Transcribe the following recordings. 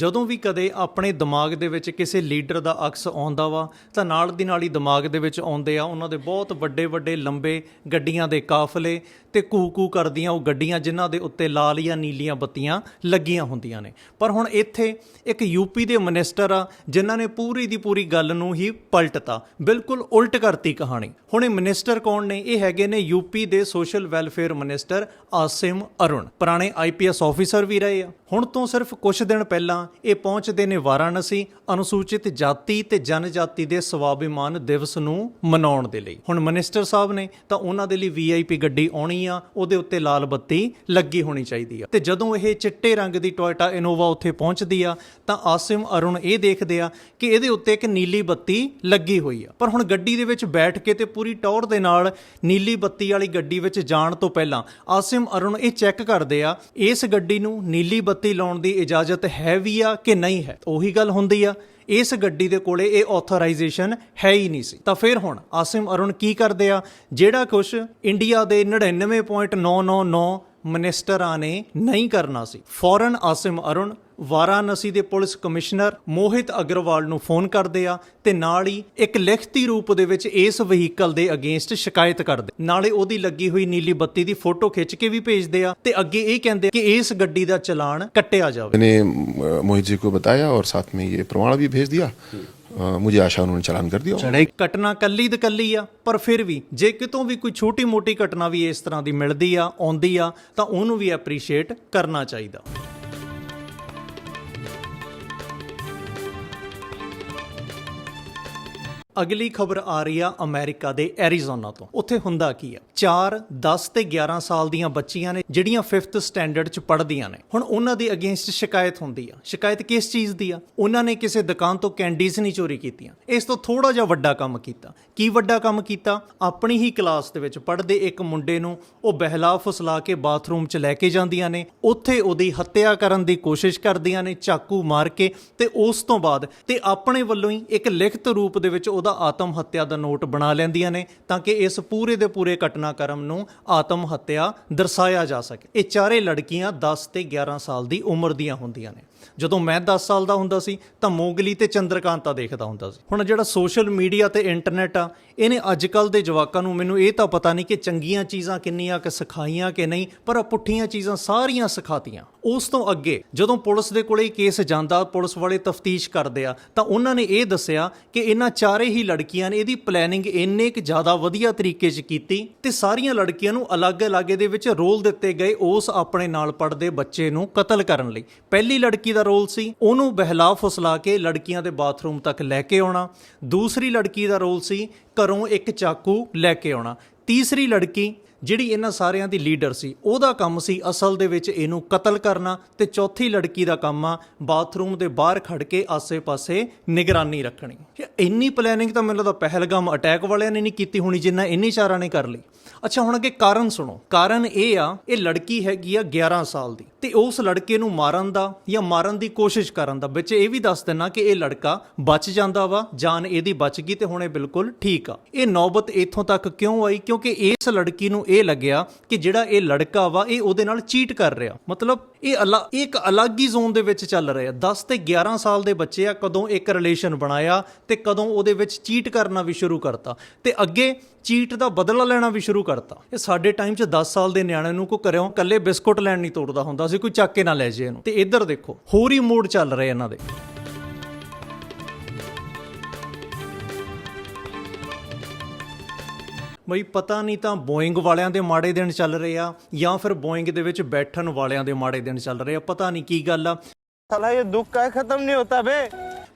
ਜਦੋਂ ਵੀ ਕਦੇ ਆਪਣੇ ਦਿਮਾਗ ਦੇ ਵਿੱਚ ਕਿਸੇ ਲੀਡਰ ਦਾ ਅਕਸ ਆਉਂਦਾ ਵਾ, ਤਾਂ ਨਾਲ ਦੀ ਨਾਲ ਹੀ ਦਿਮਾਗ ਦੇ ਵਿੱਚ ਆਉਂਦੇ ਆ, ਉਹਨਾਂ ਦੇ ਬਹੁਤ ਵੱਡੇ ਵੱਡੇ ਲੰਬੇ ਗੱਡੀਆਂ ਦੇ ਕਾਫਲੇ ਤੇ ਕੂ-ਕੂ ਕਰਦੀਆਂ ਉਹ ਗੱਡੀਆਂ ਜਿਨ੍ਹਾਂ ਦੇ ਉੱਤੇ ਲਾਲ ਜਾਂ ਨੀਲੀਆਂ ਬੱਤੀਆਂ ਲੱਗੀਆਂ ਹੁੰਦੀਆਂ ਨੇ। ਪਰ ਹੁਣ ਇੱਥੇ ਇੱਕ ਯੂਪੀ ਦੇ ਮਿਨਿਸਟਰ ਆ, ਜਿਨ੍ਹਾਂ ਨੇ ਪੂਰੀ ਦੀ ਪੂਰੀ ਗੱਲ ਨੂੰ ਹੀ ਪਲਟਤਾ, ਬਿਲਕੁਲ ਉਲਟ ਕਰਤੀ ਕਹਾਣੀ। ਹੁਣ ਇਹ ਮਿਨਿਸਟਰ ਕੌਣ ਨੇ? ਇਹ ਹੈਗੇ ਨੇ ਯੂਪੀ ਦੇ social welfare minister Asim Arun. ਪੁਰਾਣੇ ਆਈਪੀਐਸ ਆਫੀਸਰ ਵੀ ਰਹੇ ਆ। ਹੁਣ ਤੋਂ ਸਿਰਫ ਕੁਝ ਦਿਨ ਪਹਿਲਾਂ ਇਹ ਪਹੁੰਚਦੇ ਨੇ ਵਾਰਾਣਸੀ ਅਨੁਸੂਚਿਤ ਜਾਤੀ ਤੇ ਜਨਜਾਤੀ ਦੇ ਸਵਾਭਿਮਾਨ ਦਿਵਸ ਨੂੰ ਮਨਾਉਣ ਦੇ ਲਈ। ਹੁਣ ਮਿਨਿਸਟਰ ਸਾਹਿਬ ਨੇ ਤਾਂ ਉਹਨਾਂ ਦੇ ਲਈ ਵੀਆਈਪੀ ਗੱਡੀ ਆਉਣੀ ਆ, ਉਹਦੇ ਉੱਤੇ ਲਾਲ ਬੱਤੀ ਲੱਗੀ ਹੋਣੀ ਚਾਹੀਦੀ ਆ। ਤੇ ਜਦੋਂ ਇਹ ਚਿੱਟੇ ਰੰਗ ਦੀ ਟੋਇਟਾ ਇਨੋਵਾ ਉੱਥੇ ਪਹੁੰਚਦੀ ਆ, ਤਾਂ ਆਸਿਮ ਅਰੁਣ ਇਹ ਦੇਖਦੇ ਆ ਕਿ ਇਹਦੇ ਉੱਤੇ ਇੱਕ ਨੀਲੀ ਬੱਤੀ ਲੱਗੀ ਹੋਈ ਆ। ਪਰ ਹੁਣ ਗੱਡੀ ਦੇ ਵਿੱਚ ਬੈਠ ਕੇ ਤੇ ਪੂਰੀ ਟੌਰ ਦੇ ਨਾਲ ਨੀਲੀ ਬੱਤੀ ਵਾਲੀ ਗੱਡੀ ਵਿੱਚ ਜਾਣ ਤੋਂ ਪਹਿਲਾਂ ਆਸਿਮ ਅਰੁਣ ਇਹ ਚੈੱਕ ਕਰਦੇ ਆ, ਇਸ ਗੱਡੀ ਨੂੰ ਨੀਲੀ ਬੱਤੀ ਲਾਉਣ ਦੀ ਇਜਾਜ਼ਤ ਹੈ ਵੀ ਆ ਕਿ ਨਹੀਂ ਹੈ? ਉਹੀ ਗੱਲ ਹੁੰਦੀ ਆ। ਇਸ ਗੱਡੀ ਦੇ ਕੋਲੇ ਇਹ ਆਥੋਰਾਈਜੇਸ਼ਨ ਹੈ ਹੀ ਨਹੀਂ ਸੀ। ਤਾਂ ਫਿਰ ਹੁਣ ਆਸਿਮ ਅਰੁਣ ਕੀ ਕਰਦੇ ਆ? ਜਿਹੜਾ ਕੁਝ ਇੰਡੀਆ ਦੇ 99.999 ਮਿਨਿਸਟਰਾਂ ਨੇ ਨਹੀਂ ਕਰਨਾ ਸੀ। ਫੌਰਨ ਆਸਿਮ ਅਰੁਣ ਵਾਰਾਣਸੀ ਦੇ ਪੁਲਿਸ ਕਮਿਸ਼ਨਰ ਮੋਹਿਤ ਅਗਰਵਾਲ ਨੂੰ ਫੋਨ ਕਰਦੇ ਆ ਤੇ ਨਾਲ ਹੀ ਇੱਕ ਲਿਖਤੀ ਰੂਪ ਦੇ ਵਿੱਚ ਇਸ ਵਹੀਕਲ ਦੇ ਅਗੇਂਸਟ ਸ਼ਿਕਾਇਤ ਕਰਦੇ ਨਾਲੇ ਉਹਦੀ ਲੱਗੀ ਹੋਈ ਨੀਲੀ ਬੱਤੀ ਦੀ ਫੋਟੋ ਖਿੱਚ ਕੇ ਵੀ ਭੇਜਦੇ ਆ ਤੇ ਅੱਗੇ ਇਹ ਕਹਿੰਦੇ ਕਿ ਇਸ ਗੱਡੀ ਦਾ ਚਲਾਨ ਕੱਟਿਆ ਜਾਵੇ मैंने अ, मोहित जी को बताया और साथ में ये प्रमाण भी भेज दिया अ, मुझे आशा उन्होंने चालान कर दिया ਘਟਨਾ ਕੱਲੀ ਦੀ ਕੱਲੀ ਆ ਪਰ ਫਿਰ ਵੀ ਜੇ ਕਿਤੋਂ ਵੀ ਕੋਈ ਛੋਟੀ ਮੋਟੀ ਘਟਨਾ ਵੀ ਇਸ ਤਰ੍ਹਾਂ ਦੀ ਮਿਲਦੀ ਆ ਆਉਂਦੀ ਆ ਤਾਂ ਉਹਨੂੰ ਵੀ ਐਪਰੀਸ਼ੀਏਟ ਕਰਨਾ ਚਾਹੀਦਾ ਅਗਲੀ ਖਬਰ ਆ ਰਹੀ ਆ ਅਮਰੀਕਾ ਦੇ ਐਰੀਜ਼ੋਨਾ ਤੋਂ। ਉੱਥੇ ਹੁੰਦਾ ਕੀ ਆ? 4 10 ਤੇ 11 ਸਾਲ ਦੀਆਂ ਬੱਚੀਆਂ ਨੇ ਜਿਹੜੀਆਂ 5th ਸਟੈਂਡਰਡ ਚ ਪੜ੍ਹਦੀਆਂ ਨੇ। ਹੁਣ ਉਹਨਾਂ ਦੇ ਅਗੇਂਸਟ ਸ਼ਿਕਾਇਤ ਹੁੰਦੀ ਆ। ਸ਼ਿਕਾਇਤ ਕਿਸ ਚੀਜ਼ ਦੀ ਆ? ਉਹਨਾਂ ਨੇ ਕਿਸੇ ਦੁਕਾਨ ਤੋਂ ਕੈਂਡੀਜ਼ ਨਹੀਂ ਚੋਰੀ ਕੀਤੀਆਂ। ਇਸ ਤੋਂ ਥੋੜਾ ਜਿਹਾ ਵੱਡਾ ਕੰਮ ਕੀਤਾ। ਕੀ ਵੱਡਾ ਕੰਮ ਕੀਤਾ? ਆਪਣੀ ਹੀ ਕਲਾਸ ਦੇ ਵਿੱਚ ਪੜ੍ਹਦੇ ਇੱਕ ਮੁੰਡੇ ਨੂੰ ਉਹ ਬਹਿਲਾ ਫੁਸਲਾ ਕੇ ਬਾਥਰੂਮ 'ਚ ਲੈ ਕੇ ਜਾਂਦੀਆਂ ਨੇ। ਉੱਥੇ ਉਹਦੀ ਹੱਤਿਆ ਕਰਨ ਦੀ ਕੋਸ਼ਿਸ਼ ਕਰਦੀਆਂ ਨੇ, ਚਾਕੂ ਮਾਰ ਕੇ ਤੇ ਉਸ ਤੋਂ ਬਾਅਦ ਤੇ ਆਪਣੇ ਵੱਲੋਂ ਹੀ ਇੱਕ ਲਿਖਤ ਰੂਪ ਦੇ ਵਿੱਚ ਉਹਦਾ ਆਤਮ ਹੱਤਿਆ ਦਾ ਨੋਟ ਬਣਾ ਲੈਂਦੀਆਂ ਨੇ ਤਾਂ ਕਿ ਇਸ ਪੂਰੇ ਦੇ ਪੂਰੇ ਘਟਨਾਕ੍ਰਮ ਨੂੰ ਆਤਮ ਹੱਤਿਆ ਦਰਸਾਇਆ ਜਾ ਸਕੇ। ਇਹ ਚਾਰੇ ਲੜਕੀਆਂ 10 ਤੇ 11 ਸਾਲ ਦੀ ਉਮਰ ਦੀਆਂ ਹੁੰਦੀਆਂ ਨੇ। ਜਦੋਂ ਮੈਂ 10 ਸਾਲ ਦਾ ਹੁੰਦਾ ਸੀ ਤਾਂ ਮੋਗਲੀ ਤੇ ਚੰਦਰਕਾਂਤਾ ਦੇਖਦਾ ਹੁੰਦਾ ਸੀ। ਹੁਣ ਜਿਹੜਾ ਸੋਸ਼ਲ ਮੀਡੀਆ ਤੇ ਇੰਟਰਨੈਟ ਆ, ਇਹਨੇ ਅੱਜਕੱਲ ਦੇ ਜਵਾਕਾਂ ਨੂੰ ਮੈਨੂੰ ਇਹ ਤਾਂ ਪਤਾ ਨਹੀਂ ਕਿ ਚੰਗੀਆਂ ਚੀਜ਼ਾਂ ਕਿੰਨੀਆਂ ਕਿ ਸਿਖਾਈਆਂ ਕਿ ਨਹੀਂ, ਪਰ ਆਹ ਪੁੱਠੀਆਂ ਚੀਜ਼ਾਂ ਸਾਰੀਆਂ ਸਿਖਾਤੀਆਂ। ਉਸ ਤੋਂ ਅੱਗੇ ਜਦੋਂ ਪੁਲਿਸ ਦੇ ਕੋਲੇ ਕੇਸ ਜਾਂਦਾ, ਪੁਲਿਸ ਵਾਲੇ ਤਫਤੀਸ਼ ਕਰਦੇ ਆ, ਤਾਂ ਉਹਨਾਂ ਨੇ ਇਹ ਦੱਸਿਆ ਕਿ ਇਹਨਾਂ ਚਾਰੇ ਹੀ ਲੜਕੀਆਂ ਨੇ ਇਹਦੀ ਪਲੈਨਿੰਗ ਇੰਨੇ ਕਿ ਜ਼ਿਆਦਾ ਵਧੀਆ ਤਰੀਕੇ 'ਚ ਕੀਤੀ ਤੇ ਸਾਰੀਆਂ ਲੜਕੀਆਂ ਨੂੰ ਅਲੱਗ-ਅਲੱਗ ਦੇ ਵਿੱਚ ਰੋਲ ਦਿੱਤੇ ਗਏ ਉਸ ਆਪਣੇ ਨਾਲ ਪੜਦੇ ਬੱਚੇ ਨੂੰ ਕਤਲ ਕਰਨ ਲਈ। ਪਹਿਲੀ ਲੜਕੀ ਦਾ ਰੋਲ ਸੀ, ਉਹਨੂੰ ਬਹਿਲਾ ਫੁਸਲਾ ਕੇ ਲੜਕੀਆਂ ਦੇ ਬਾਥਰੂਮ ਤੱਕ ਲੈ ਕੇ ਆਉਣਾ। ਦੂਸਰੀ ਲੜਕੀ ਦਾ ਰੋਲ ਸੀ, ਘਰੋਂ ਇੱਕ ਚਾਕੂ ਲੈ ਕੇ ਆਉਣਾ। ਤੀਸਰੀ ਲੜਕੀ ਜਿਹੜੀ ਇਹਨਾਂ ਸਾਰਿਆਂ ਦੀ ਲੀਡਰ ਸੀ, ਉਹਦਾ ਕੰਮ ਸੀ ਅਸਲ ਦੇ ਵਿੱਚ ਇਹਨੂੰ ਕਤਲ ਕਰਨਾ ਤੇ ਚੌਥੀ ਲੜਕੀ ਦਾ ਕੰਮ ਆ ਬਾਥਰੂਮ ਦੇ ਬਾਹਰ ਖੜ ਕੇ ਆਸੇ-ਪਾਸੇ ਨਿਗਰਾਨੀ ਰੱਖਣੀ। ਇਹ ਇੰਨੀ ਪਲੈਨਿੰਗ ਤਾਂ ਮੈਨੂੰ ਲੱਗਦਾ ਪਹਿਲਗਾਮ ਅਟੈਕ ਵਾਲਿਆਂ ਨੇ ਨਹੀਂ ਕੀਤੀ ਹੋਣੀ ਜਿੰਨਾ ਇੰਨੀ ਚਾਰਾਂ ਨੇ ਕਰ ਲਈ। ਅੱਛਾ, ਹੁਣ ਅੱਗੇ ਕਾਰਨ ਸੁਣੋ। ਕਾਰਨ ਇਹ ਆ, ਇਹ ਲੜਕੀ ਹੈਗੀ ਆ 11 ਸਾਲ ਦੀ। ਤੇ ਉਸ ਲੜਕੇ ਨੂੰ ਮਾਰਨ ਦਾ ਜਾਂ ਮਾਰਨ ਦੀ ਕੋਸ਼ਿਸ਼ ਕਰਨ ਦਾ, ਵਿੱਚ ਇਹ ਵੀ ਦੱਸ ਦੇਣਾ ਕਿ ਇਹ ਲੜਕਾ ਬਚ ਜਾਂਦਾ ਵਾ, ਜਾਨ ਇਹਦੀ ਬਚ ਗਈ ਤੇ ਹੁਣ ਇਹ ਬਿਲਕੁਲ ਠੀਕ ਆ। ਇਹ ਨੌਬਤ ਇੱਥੋਂ ਤੱਕ ਕਿਉਂ ਆਈ? ਕਿਉਂਕਿ ਇਸ ਲੜਕੀ ਨੂੰ ਇਹ ਲੱਗਿਆ ਕਿ ਜਿਹੜਾ ਇਹ ਲੜਕਾ ਵਾ, ਇਹ ਉਹਦੇ ਨਾਲ ਚੀਟ ਕਰ ਰਿਹਾ। ਮਤਲਬ ਇਹ ਅਲੱਗ ਇੱਕ ਅਲੱਗ ਹੀ ਜ਼ੋਨ ਦੇ ਵਿੱਚ ਚੱਲ ਰਹੇ ਆ 10 ਤੇ 11 ਸਾਲ ਦੇ ਬੱਚੇ ਆ, ਕਦੋਂ ਇੱਕ ਰਿਲੇਸ਼ਨ ਬਣਾਇਆ ਤੇ ਕਦੋਂ ਉਹਦੇ ਵਿੱਚ ਚੀਟ ਕਰਨਾ ਵੀ ਸ਼ੁਰੂ ਕਰਤਾ ਤੇ ਅੱਗੇ ਚੀਟ ਦਾ ਬਦਲਾ ਲੈਣਾ ਵੀ ਸ਼ੁਰੂ ਕਰਤਾ। ਇਹ ਸਾਡੇ ਟਾਈਮ 'ਚ 10 ਸਾਲ ਦੇ ਨਿਆਣੇ ਨੂੰ ਕੋ ਕਰਿਓ ਕੱਲੇ ਬਿਸਕੁਟ ਲੈਣ ਨਹੀਂ ਤੋੜਦਾ ਹੁੰਦਾ ਸੀ ਕੋਈ ਚੱਕ ਕੇ ਨਾ ਲੈ ਜੇ ਇਹਨੂੰ। ਤੇ ਇੱਧਰ ਦੇਖੋ, ਹੋਰ ਹੀ ਮੋੜ ਚੱਲ ਰਹੇ ਇਹਨਾਂ ਦੇ। ਬਈ ਪਤਾ ਨਹੀਂ ਤਾਂ ਬੋਇੰਗ ਵਾਲਿਆਂ ਦੇ ਮਾੜੇ ਦਿਨ ਚੱਲ ਰਹੇ ਆ ਜਾਂ ਫਿਰ ਬੋਇੰਗ ਦੇ ਵਿੱਚ ਬੈਠਣ ਵਾਲਿਆਂ ਦੇ ਮਾੜੇ ਦਿਨ ਚੱਲ ਰਹੇ ਆ ਪਤਾ ਨਹੀਂ ਕੀ ਗੱਲ ਆ। ਸਾਲਾ ਇਹ ਦੁੱਖ ਕਾ ਖਤਮ ਨਹੀਂ ਹੁੰਦਾ ਬੇ?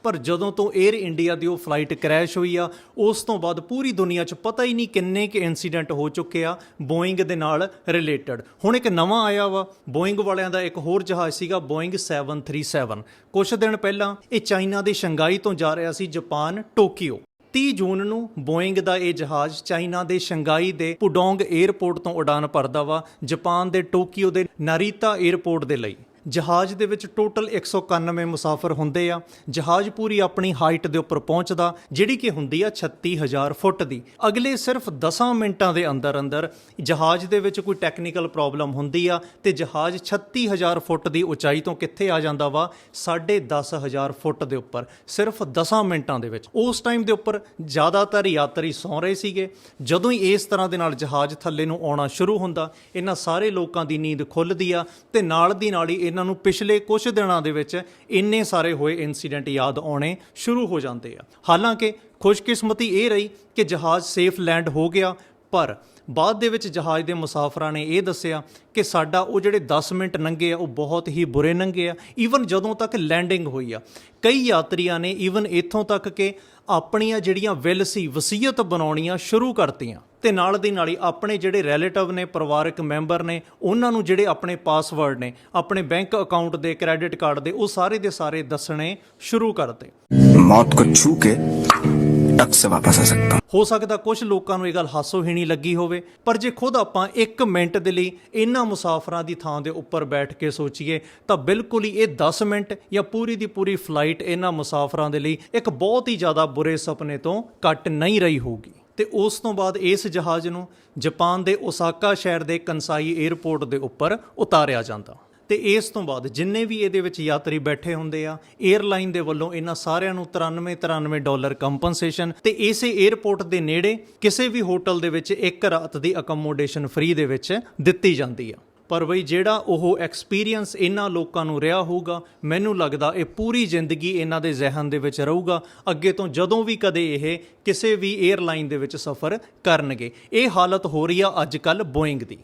ਪਰ ਜਦੋਂ ਤੋਂ 에ਅਰ ਇੰਡੀਆ ਦੀ ਉਹ ਫਲਾਈਟ ਕ੍ਰੈਸ਼ ਹੋਈ ਆ ਉਸ ਤੋਂ ਬਾਅਦ ਪੂਰੀ ਦੁਨੀਆ 'ਚ ਪਤਾ ਹੀ ਨਹੀਂ ਕਿੰਨੇ ਕਿ ਇਨਸੀਡੈਂਟ ਹੋ ਚੁੱਕੇ ਆ ਬੋਇੰਗ ਦੇ ਨਾਲ ਰਿਲੇਟਡ ਹੁਣ ਇੱਕ ਨਵਾਂ ਆਇਆ ਵਾ ਬੋਇੰਗ ਵਾਲਿਆਂ ਦਾ ਇੱਕ ਹੋਰ ਜਹਾਜ਼ ਸੀਗਾ ਬੋਇੰਗ 737 ਕੁਝ ਦਿਨ ਪਹਿਲਾਂ ਇਹ ਚਾਈਨਾ ਦੇ ਸ਼ੰਘਾਈ ਤੋਂ ਜਾ ਰਿਹਾ ਸੀ ਜਾਪਾਨ ਟੋਕੀਓ 30 ਜੂਨ ਨੂੰ ਬੋਇੰਗ ਦਾ ਇਹ ਜਹਾਜ਼ ਚਾਈਨਾ ਦੇ ਸ਼ੰਘਾਈ ਦੇ ਪੁਡੋਂਗ 에ਅਰਪੋਰਟ ਤੋਂ ਉਡਾਨ ਭਰਦਾ ਵਾ, ਜਾਪਾਨ ਦੇ ਟੋਕੀਓ ਦੇ ਨਾਰੀਤਾ 에ਅਰਪੋਰਟ ਦੇ ਲਈ। ਜਹਾਜ਼ ਦੇ ਵਿੱਚ ਟੋਟਲ 191 ਮੁਸਾਫਰ ਹੁੰਦੇ ਆ। ਜਹਾਜ਼ ਪੂਰੀ ਆਪਣੀ ਹਾਈਟ ਦੇ ਉੱਪਰ ਪਹੁੰਚਦਾ, ਜਿਹੜੀ ਕਿ ਹੁੰਦੀ ਆ 36000 ਫੁੱਟ ਦੀ। ਅਗਲੇ ਸਿਰਫ 10 ਮਿੰਟਾਂ ਦੇ ਅੰਦਰ ਅੰਦਰ ਜਹਾਜ਼ ਦੇ ਵਿੱਚ ਕੋਈ ਟੈਕਨੀਕਲ ਪ੍ਰੋਬਲਮ ਹੁੰਦੀ ਆ ਤੇ ਜਹਾਜ਼ 36000 ਫੁੱਟ ਦੀ ਉਚਾਈ ਤੋਂ ਕਿੱਥੇ ਆ ਜਾਂਦਾ ਵਾ? 10500 ਫੁੱਟ ਦੇ ਉੱਪਰ, ਸਿਰਫ 10 ਮਿੰਟਾਂ ਦੇ ਵਿੱਚ। ਉਸ ਟਾਈਮ ਦੇ ਉੱਪਰ ਜ਼ਿਆਦਾਤਰ ਯਾਤਰੀ ਸੌਂ ਰਹੇ ਸੀਗੇ। ਜਦੋਂ ਹੀ ਇਸ ਤਰ੍ਹਾਂ ਦੇ ਨਾਲ ਜਹਾਜ਼ ਥੱਲੇ ਨੂੰ ਆਉਣਾ ਸ਼ੁਰੂ ਹੁੰਦਾ, ਇਹਨਾਂ ਸਾਰੇ ਲੋਕਾਂ ਦੀ ਨੀਂਦ ਖੁੱਲਦੀ ਆ ਤੇ ਨਾਲ ਦੀ ਨਾਲ ਹੀ ਇਹਨਾਂ ਨੂੰ ਪਿਛਲੇ ਕੁਝ ਦਿਨਾਂ ਦੇ ਵਿੱਚ ਇੰਨੇ ਸਾਰੇ ਹੋਏ ਇਨਸੀਡੈਂਟ ਯਾਦ ਆਉਣੇ ਸ਼ੁਰੂ ਹੋ ਜਾਂਦੇ ਆ। ਹਾਲਾਂਕਿ ਖੁਸ਼ਕਿਸਮਤੀ ਇਹ ਰਹੀ ਕਿ ਜਹਾਜ਼ ਸੇਫ ਲੈਂਡ ਹੋ ਗਿਆ, ਪਰ ਬਾਅਦ ਦੇ ਵਿੱਚ ਜਹਾਜ਼ ਦੇ ਮੁਸਾਫਰਾਂ ਨੇ ਇਹ ਦੱਸਿਆ ਕਿ ਸਾਡਾ ਉਹ ਜਿਹੜੇ 10 ਮਿੰਟ ਲੰਘੇ ਆ, ਉਹ ਬਹੁਤ ਹੀ ਬੁਰੇ ਲੰਘੇ ਆ। ਈਵਨ ਜਦੋਂ ਤੱਕ ਲੈਂਡਿੰਗ ਹੋਈ ਆ, ਕਈ ਯਾਤਰੀਆਂ ਨੇ ਈਵਨ ਇੱਥੋਂ ਤੱਕ ਕਿ ਆਪਣੀਆਂ ਜਿਹੜੀਆਂ ਵਿਲ ਸੀ, ਵਸੀਅਤ ਬਣਾਉਣੀਆਂ ਸ਼ੁਰੂ ਕਰਤੀਆਂ। ਤੇ ਨਾਲ ਦੀ ਨਾਲ ਹੀ ਆਪਣੇ ਜਿਹੜੇ ਰਿਲੇਟਿਵ ਨੇ ਪਰਿਵਾਰਕ ਮੈਂਬਰ ਨੇ ਉਹਨਾਂ ਨੂੰ ਜਿਹੜੇ ਆਪਣੇ ਪਾਸਵਰਡ ਨੇ ਆਪਣੇ ਬੈਂਕ ਅਕਾਊਂਟ ਦੇ ਕ੍ਰੈਡਿਟ ਕਾਰਡ ਦੇ ਉਹ ਸਾਰੇ ਦੇ ਸਾਰੇ ਦੱਸਣੇ ਸ਼ੁਰੂ ਕਰਦੇ ਮੌਤ ਕੋ ਛੂ ਕੇ ਤੱਕ ਸੇ ਵਾਪਸ ਆ ਸਕਦਾ ਹੋ ਸਕਦਾ ਕੁਝ ਲੋਕਾਂ ਨੂੰ ਇਹ ਗੱਲ ਹਾਸੋਹੀਣੀ ਲੱਗੀ ਹੋਵੇ ਪਰ ਜੇ ਖੁਦ ਆਪਾਂ ਇੱਕ ਮਿੰਟ ਦੇ ਲਈ ਇਹਨਾਂ ਮੁਸਾਫਰਾਂ ਦੀ ਥਾਂ ਦੇ ਉੱਪਰ ਬੈਠ ਕੇ ਸੋਚੀਏ ਤਾਂ ਬਿਲਕੁਲ ਹੀ ਇਹ 10 ਮਿੰਟ ਜਾਂ ਪੂਰੀ ਦੀ ਪੂਰੀ ਫਲਾਈਟ ਇਹਨਾਂ ਮੁਸਾਫਰਾਂ ਦੇ ਲਈ ਇੱਕ ਬਹੁਤ ਹੀ ਜ਼ਿਆਦਾ ਬੁਰੇ ਸੁਪਨੇ ਤੋਂ ਕੱਟ ਨਹੀਂ ਰਹੀ ਹੋਊਗੀ। ਤੇ ਉਸ ਤੋਂ ਬਾਅਦ ਇਸ ਜਹਾਜ਼ ਨੂੰ ਜਾਪਾਨ ਦੇ ਓਸਾਕਾ ਸ਼ਹਿਰ ਦੇ ਕੰਸਾਈ 에ਅਰਪੋਰਟ ਦੇ ਉੱਪਰ ਉਤਾਰਿਆ ਜਾਂਦਾ। ਤੇ ਇਸ ਤੋਂ ਬਾਅਦ ਜਿੰਨੇ ਵੀ ਇਹਦੇ ਵਿੱਚ ਯਾਤਰੀ ਬੈਠੇ ਹੁੰਦੇ ਆ 에ਅਰਲਾਈਨ ਦੇ ਵੱਲੋਂ ਇਹਨਾਂ ਸਾਰਿਆਂ ਨੂੰ 93 93 ਡਾਲਰ ਕੰਪਨਸੇਸ਼ਨ ਤੇ ਇਸੇ 에ਅਰਪੋਰਟ ਦੇ ਨੇੜੇ ਕਿਸੇ ਵੀ ਹੋਟਲ ਦੇ ਵਿੱਚ ਇੱਕ ਰਾਤ ਦੀ ਅਕਮੋਡੇਸ਼ਨ ਫ੍ਰੀ ਦੇ ਵਿੱਚ ਦਿੱਤੀ ਜਾਂਦੀ ਆ। ਪਰ ਬਈ ਜਿਹੜਾ ਉਹ ਐਕਸਪੀਰੀਅੰਸ ਇਹਨਾਂ ਲੋਕਾਂ ਨੂੰ ਰਿਹਾ ਹੋਊਗਾ, ਮੈਨੂੰ ਲੱਗਦਾ ਇਹ ਪੂਰੀ ਜ਼ਿੰਦਗੀ ਇਹਨਾਂ ਦੇ ਜ਼ਿਹਨ ਦੇ ਵਿੱਚ ਰਹੂਗਾ। ਅੱਗੇ ਤੋਂ ਜਦੋਂ ਵੀ ਕਦੇ ਇਹ ਕਿਸੇ ਵੀ 에ਅਰਲਾਈਨ ਦੇ ਵਿੱਚ ਸਫ਼ਰ ਕਰਨਗੇ। ਇਹ ਹਾਲਤ ਹੋ ਰਹੀ ਆ ਅੱਜ ਕੱਲ ਬੋਇੰਗ ਦੀ।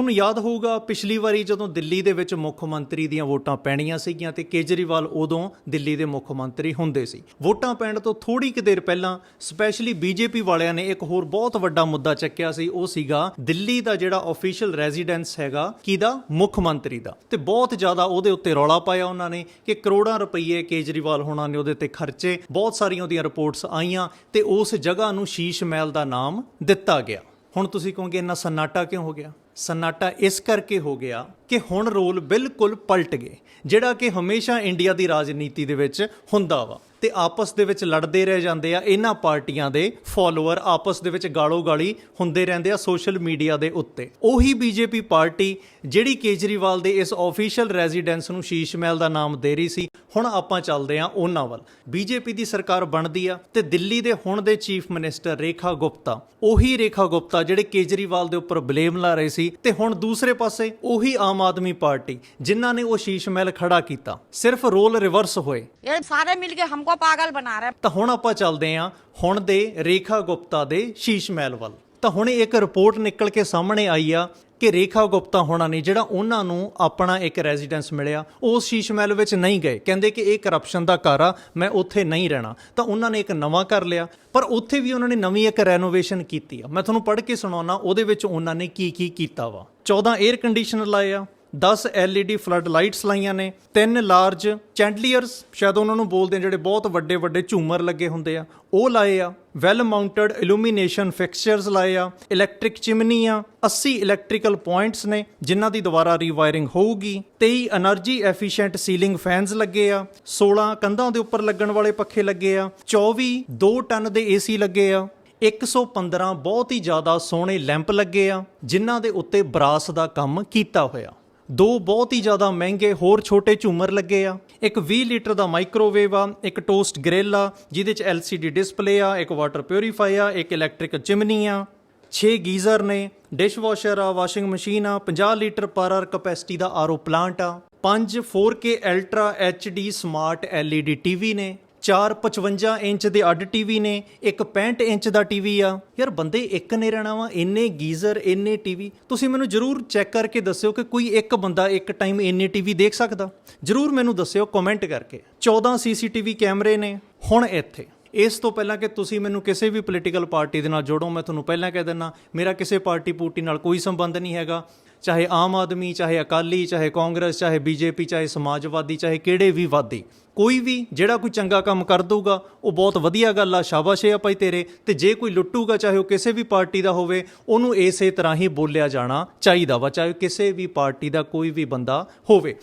ਤੁਹਾਨੂੰ ਯਾਦ ਹੋਊਗਾ, ਪਿਛਲੀ ਵਾਰੀ ਜਦੋਂ ਦਿੱਲੀ ਦੇ ਵਿੱਚ ਮੁੱਖ ਮੰਤਰੀ ਦੀਆਂ ਵੋਟਾਂ ਪੈਣੀਆਂ ਸੀਗੀਆਂ ਤੇ ਕੇਜਰੀਵਾਲ ਉਦੋਂ ਦਿੱਲੀ ਦੇ ਮੁੱਖ ਮੰਤਰੀ ਹੁੰਦੇ ਸੀ। ਵੋਟਾਂ ਪੈਣ ਤੋਂ ਥੋੜੀ ਕੁ ਦੇਰ ਪਹਿਲਾਂ ਸਪੈਸ਼ਲੀ ਬੀਜੇਪੀ ਵਾਲਿਆਂ ਨੇ ਇੱਕ ਹੋਰ ਬਹੁਤ ਵੱਡਾ ਮੁੱਦਾ ਚੱਕਿਆ ਸੀ, ਉਹ ਸੀਗਾ ਦਿੱਲੀ ਦਾ ਜਿਹੜਾ ਅਫੀਸ਼ੀਅਲ ਰੈਜ਼ੀਡੈਂਸ ਹੈਗਾ, ਕਿਹਦਾ? ਮੁੱਖ ਮੰਤਰੀ ਦਾ। ਤੇ ਬਹੁਤ ਜ਼ਿਆਦਾ ਉਹਦੇ ਉੱਤੇ ਰੌਲਾ ਪਾਇਆ ਉਹਨਾਂ ਨੇ ਕਿ ਕਰੋੜਾਂ ਰੁਪਏ ਕੇਜਰੀਵਾਲ ਹੋਣਾ ਨੇ ਉਹਦੇ ਤੇ ਖਰਚੇ, ਬਹੁਤ ਸਾਰੀਆਂ ਉਹਦੀਆਂ ਰਿਪੋਰਟਸ ਆਈਆਂ ਤੇ ਉਸ ਜਗ੍ਹਾ ਨੂੰ ਸ਼ੀਸ਼ ਮਹਿਲ ਦਾ ਨਾਮ ਦਿੱਤਾ ਗਿਆ। ਹੁਣ ਤੁਸੀਂ ਕਹੋਗੇ, ਇੰਨਾ ਸਨਾਟਾ ਕਿਉਂ ਹੋ ਗਿਆ? ਸਨਾਟਾ ਇਸ ਕਰਕੇ ਹੋ ਗਿਆ ਕਿ ਹੁਣ ਰੋਲ ਬਿਲਕੁਲ ਪਲਟ ਗਏ, ਜਿਹੜਾ ਕਿ ਹਮੇਸ਼ਾ ਇੰਡੀਆ ਦੀ ਰਾਜਨੀਤੀ ਦੇ ਵਿੱਚ ਹੁੰਦਾ ਵਾ। ਤੇ ਆਪਸ ਦੇ ਵਿੱਚ ਲੜਦੇ ਰਹਿ ਜਾਂਦੇ ਆ, ਇਹਨਾਂ ਪਾਰਟੀਆਂ ਦੇ ਫਾਲੋਅਰ ਆਪਸ ਦੇ ਵਿੱਚ ਗਾਲੋ ਗਾਲੀ ਹੁੰਦੇ ਰਹਿੰਦੇ ਆ ਸੋਸ਼ਲ ਮੀਡੀਆ ਦੇ ਉੱਤੇ। ਉਹੀ ਬੀਜੇਪੀ ਪਾਰਟੀ ਜਿਹੜੀ ਕੇਜਰੀਵਾਲ ਦੇ ਇਸ ਆਫੀਸ਼ੀਅਲ ਰੈਜ਼ੀਡੈਂਸ ਨੂੰ ਸ਼ੀਸ਼ ਮਹਿਲ ਦਾ ਨਾਮ ਦੇ ਰਹੀ ਸੀ, ਹੁਣ ਆਪਾਂ ਚੱਲਦੇ ਆ ਉਹਨਾਂ ਵੱਲ। ਬੀਜੇਪੀ ਦੀ ਸਰਕਾਰ ਬਣਦੀ ਆ ਤੇ ਦਿੱਲੀ ਦੇ ਹੁਣ ਦੇ ਚੀਫ ਮਿਨਿਸਟਰ ਰੇਖਾ ਗੁਪਤਾ, ਉਹੀ ਰੇਖਾ ਗੁਪਤਾ ਜਿਹੜੇ ਕੇਜਰੀਵਾਲ ਦੇ ਉੱਪਰ ਬਲੇਮ ਲਾ ਰਹੇ ਸੀ ਤੇ ਹੁਣ ਦੂਸਰੇ ਪਾਸੇ ਉਹੀ ਆਮ ਆਦਮੀ ਪਾਰਟੀ, ਜਿਨ੍ਹਾਂ ਨੇ ਉਹ ਸ਼ੀਸ਼ ਮਹਿਲ ਖੜਾ ਕੀਤਾ। ਸਿਰਫ ਰੋਲ ਰਿਵਰਸ ਹੋਏ। ਇਹ ਸਾਰੇ ਮਿਲ ਕੇ ਹਮਕੋ हमको पागल बना रहे ਤਾਂ ਹੁਣ ਆਪਾਂ ਚੱਲਦੇ ਹਾਂ ਹੁਣ ਦੇ ਰੇਖਾ ਗੁਪਤਾ ਦੇ ਸ਼ੀਸ਼ ਮਹਿਲ ਵੱਲ। ਤਾਂ ਹੁਣ ਇੱਕ ਰਿਪੋਰਟ ਨਿਕਲ ਕੇ ਸਾਹਮਣੇ ਆਈ ਆ ਕਿ ਰੇਖਾ ਗੁਪਤਾ ਹੋਣਾ ਨੇ ਜਿਹੜਾ ਉਹਨਾਂ ਨੂੰ ਆਪਣਾ ਇੱਕ ਰੈਜ਼ੀਡੈਂਸ ਮਿਲਿਆ, ਉਹ ਸ਼ੀਸ਼ ਮਹਿਲ ਵਿੱਚ ਨਹੀਂ ਗਏ। ਕਹਿੰਦੇ ਕਿ ਇਹ ਕਰਪਸ਼ਨ ਦਾ ਘਰ ਆ, ਮੈਂ ਉੱਥੇ ਨਹੀਂ ਰਹਿਣਾ। ਤਾਂ ਉਹਨਾਂ ਨੇ ਇੱਕ ਨਵਾਂ ਕਰ ਲਿਆ, ਪਰ ਉੱਥੇ ਵੀ ਉਹਨਾਂ ਨੇ ਨਵੀਂ ਇੱਕ ਰੈਨੋਵੇਸ਼ਨ ਕੀਤੀ ਆ। ਮੈਂ ਤੁਹਾਨੂੰ ਪੜ੍ਹ ਕੇ ਸੁਣਾਉਣਾ ਉਹਦੇ ਵਿੱਚ ਉਹਨਾਂ ਨੇ ਕੀ ਕੀ ਕੀਤਾ ਵਾ। 14 에ਅਰ ਕੰਡੀਸ਼ਨਰ ਲਾਏ ਆ। 10 LED ਫਲੱਡ ਲਾਈਟਸ ਲਾਈਆਂ ਨੇ, ਤਿੰਨ ਲਾਰਜ ਚੈਂਡਲੀਅਰਸ, ਸ਼ਾਇਦ ਉਹਨਾਂ ਨੂੰ ਬੋਲਦੇ ਆ ਜਿਹੜੇ ਬਹੁਤ ਵੱਡੇ ਵੱਡੇ ਝੂਮਰ ਲੱਗੇ ਹੁੰਦੇ ਆ, ਉਹ ਲਾਏ ਆ ਵੈਲ ਮਾਊਂਟਡ ਇਲੂਮੀਨੇਸ਼ਨ ਫਿਕਸਚਰਸ ਲਾਏ ਆ ਇਲੈਕਟ੍ਰਿਕ ਚਿਮਨੀ ਆ 80 ਇਲੈਕਟ੍ਰੀਕਲ ਪੁਆਇੰਟਸ ਨੇ, ਜਿਨ੍ਹਾਂ ਦੀ ਦੁਬਾਰਾ ਰੀਵਾਇਰਿੰਗ ਹੋਊਗੀ 23 એનર્ਜੀ ਐਫੀਸ਼ੀਐਂਟ ਸੀਲਿੰਗ ਫੈਨਸ ਲੱਗੇ ਆ 16 ਕੰਧਾਂ ਦੇ ਉੱਪਰ ਲੱਗਣ ਵਾਲੇ ਪੱਖੇ ਲੱਗੇ ਆ 24 2 ਟਨ ਦੇ ਏਸੀ ਲੱਗੇ ਆ 115 ਬਹੁਤ ਹੀ ਜ਼ਿਆਦਾ ਸੋਹਣੇ ਲੈਂਪ ਲੱਗੇ ਆ, ਜਿਨ੍ਹਾਂ ਦੇ ਉੱਤੇ ਬਰਾਸ ਦਾ ਕੰਮ ਕੀਤਾ ਹੋਇਆ। ਦੋ ਬਹੁਤ ਹੀ ਜ਼ਿਆਦਾ ਮਹਿੰਗੇ ਹੋਰ ਛੋਟੇ ਝੂਮਰ ਲੱਗੇ ਆ। ਇੱਕ 20 ਲੀਟਰ ਦਾ ਮਾਈਕ੍ਰੋਵੇਵ ਆ, ਇੱਕ ਟੋਸਟ ਗ੍ਰਿਲ ਆ, ਜਿਹਦੇ ਚ LCD ਡਿਸਪਲੇ ਆ, ਇੱਕ ਵਾਟਰ ਪਿਉਰੀਫਾਈ ਆ, ਇੱਕ ਇਲੈਕਟ੍ਰਿਕ ਚਿਮਨੀ ਆ। 6 ਗੀਜ਼ਰ ਨੇ ਡਿਸ਼ਵਾਸ਼ਰ ਆ ਵਾਸ਼ਿੰਗ ਮਸ਼ੀਨ ਆ 50 ਲੀਟਰ ਪਰ ਆਰ ਕਪੈਸਿਟੀ ਦਾ ਆਰਓ ਪਲਾਂਟ ਆ 5 4K ultra HD smart LED TV ਨੇ। ਚਾਰ 55 ਇੰਚ ਦੇ ਅੱਡ ਟੀਵੀ ਨੇ, ਇੱਕ 65 ਇੰਚ ਦਾ ਟੀਵੀ ਆ। ਯਾਰ ਬੰਦੇ ਇੱਕ ਨੇ ਰਹਿਣਾ ਵਾ, ਇੰਨੇ ਗੀਜ਼ਰ, ਇੰਨੇ ਟੀਵੀ। ਤੁਸੀਂ ਮੈਨੂੰ ਜਰੂਰ ਚੈੱਕ ਕਰਕੇ ਦੱਸਿਓ ਕਿ ਕੋਈ ਇੱਕ ਬੰਦਾ ਇੱਕ ਟਾਈਮ ਇੰਨੇ ਟੀਵੀ ਦੇਖ ਸਕਦਾ। ਜਰੂਰ ਮੈਨੂੰ ਦੱਸਿਓ ਕਮੈਂਟ ਕਰਕੇ। 14 ਸੀਸੀਟੀਵੀ ਕੈਮਰੇ ਨੇ, ਹੁਣ ਇੱਥੇ। ਇਸ ਤੋਂ ਪਹਿਲਾਂ ਕਿ ਤੁਸੀਂ ਮੈਨੂੰ ਕਿਸੇ ਵੀ ਪੋਲੀਟੀਕਲ ਪਾਰਟੀ ਦੇ ਨਾਲ ਜੋੜੋ, ਮੈਂ ਤੁਹਾਨੂੰ ਪਹਿਲਾਂ ਕਹਿ ਦਿੰਨਾ ਮੇਰਾ ਕਿਸੇ ਪਾਰਟੀ ਪੂਟੀ ਨਾਲ ਕੋਈ ਸੰਬੰਧ ਨਹੀਂ ਹੈਗਾ। ਚਾਹੇ ਆਮ ਆਦਮੀ, ਚਾਹੇ ਅਕਾਲੀ, ਚਾਹੇ ਕਾਂਗਰਸ, ਚਾਹੇ ਬੀਜੇਪੀ, ਚਾਹੇ ਸਮਾਜਵਾਦੀ, ਚਾਹੇ ਕਿਹੜੇ ਵੀ ਵਾਦੀ, ਕੋਈ ਵੀ ਜਿਹੜਾ ਕੋਈ ਚੰਗਾ ਕੰਮ ਕਰ ਦਊਗਾ, ਉਹ ਬਹੁਤ ਵਧੀਆ ਗੱਲ ਆ, ਸ਼ਾਬਾਸ਼ ਏ ਆ ਭਾਈ ਤੇਰੇ। ਤੇ ਜੇ ਕੋਈ ਲੁੱਟੂਗਾ, ਚਾਹੇ ਉਹ ਕਿਸੇ ਵੀ ਪਾਰਟੀ ਦਾ ਹੋਵੇ, ਉਹਨੂੰ ਇਸੇ ਤਰ੍ਹਾਂ ਹੀ ਬੋਲਿਆ ਜਾਣਾ ਚਾਹੀਦਾ ਵਾ, ਚਾਹੇ ਕਿਸੇ ਵੀ ਪਾਰਟੀ ਦਾ ਕੋਈ ਵੀ ਬੰਦਾ ਹੋਵੇ।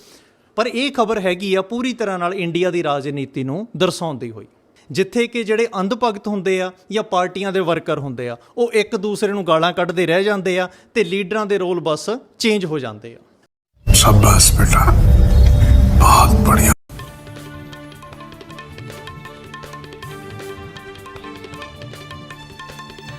ਪਰ ਇਹ ਖਬਰ ਹੈਗੀ ਆ ਪੂਰੀ ਤਰ੍ਹਾਂ ਨਾਲ ਇੰਡੀਆ ਦੀ ਰਾਜਨੀਤੀ ਨੂੰ ਦਰਸਾਉਂਦੀ ਹੋਈ। ਜਿੱਥੇ ਕਿ ਜਿਹੜੇ ਅੰਧ ਭਗਤ ਹੁੰਦੇ ਆ ਜਾਂ ਪਾਰਟੀਆਂ ਦੇ ਵਰਕਰ ਹੁੰਦੇ ਆ, ਉਹ ਇੱਕ ਦੂਸਰੇ ਨੂੰ ਗਾਲਾਂ ਕੱਢਦੇ ਰਹਿ ਜਾਂਦੇ ਆ ਤੇ ਲੀਡਰਾਂ ਦੇ ਰੋਲ ਬਸ ਚੇਂਜ ਹੋ ਜਾਂਦੇ ਆ। ਸ਼ਾਬਾਸ਼ ਬੇਟਾ। ਬਹੁਤ ਬੜੀਆ।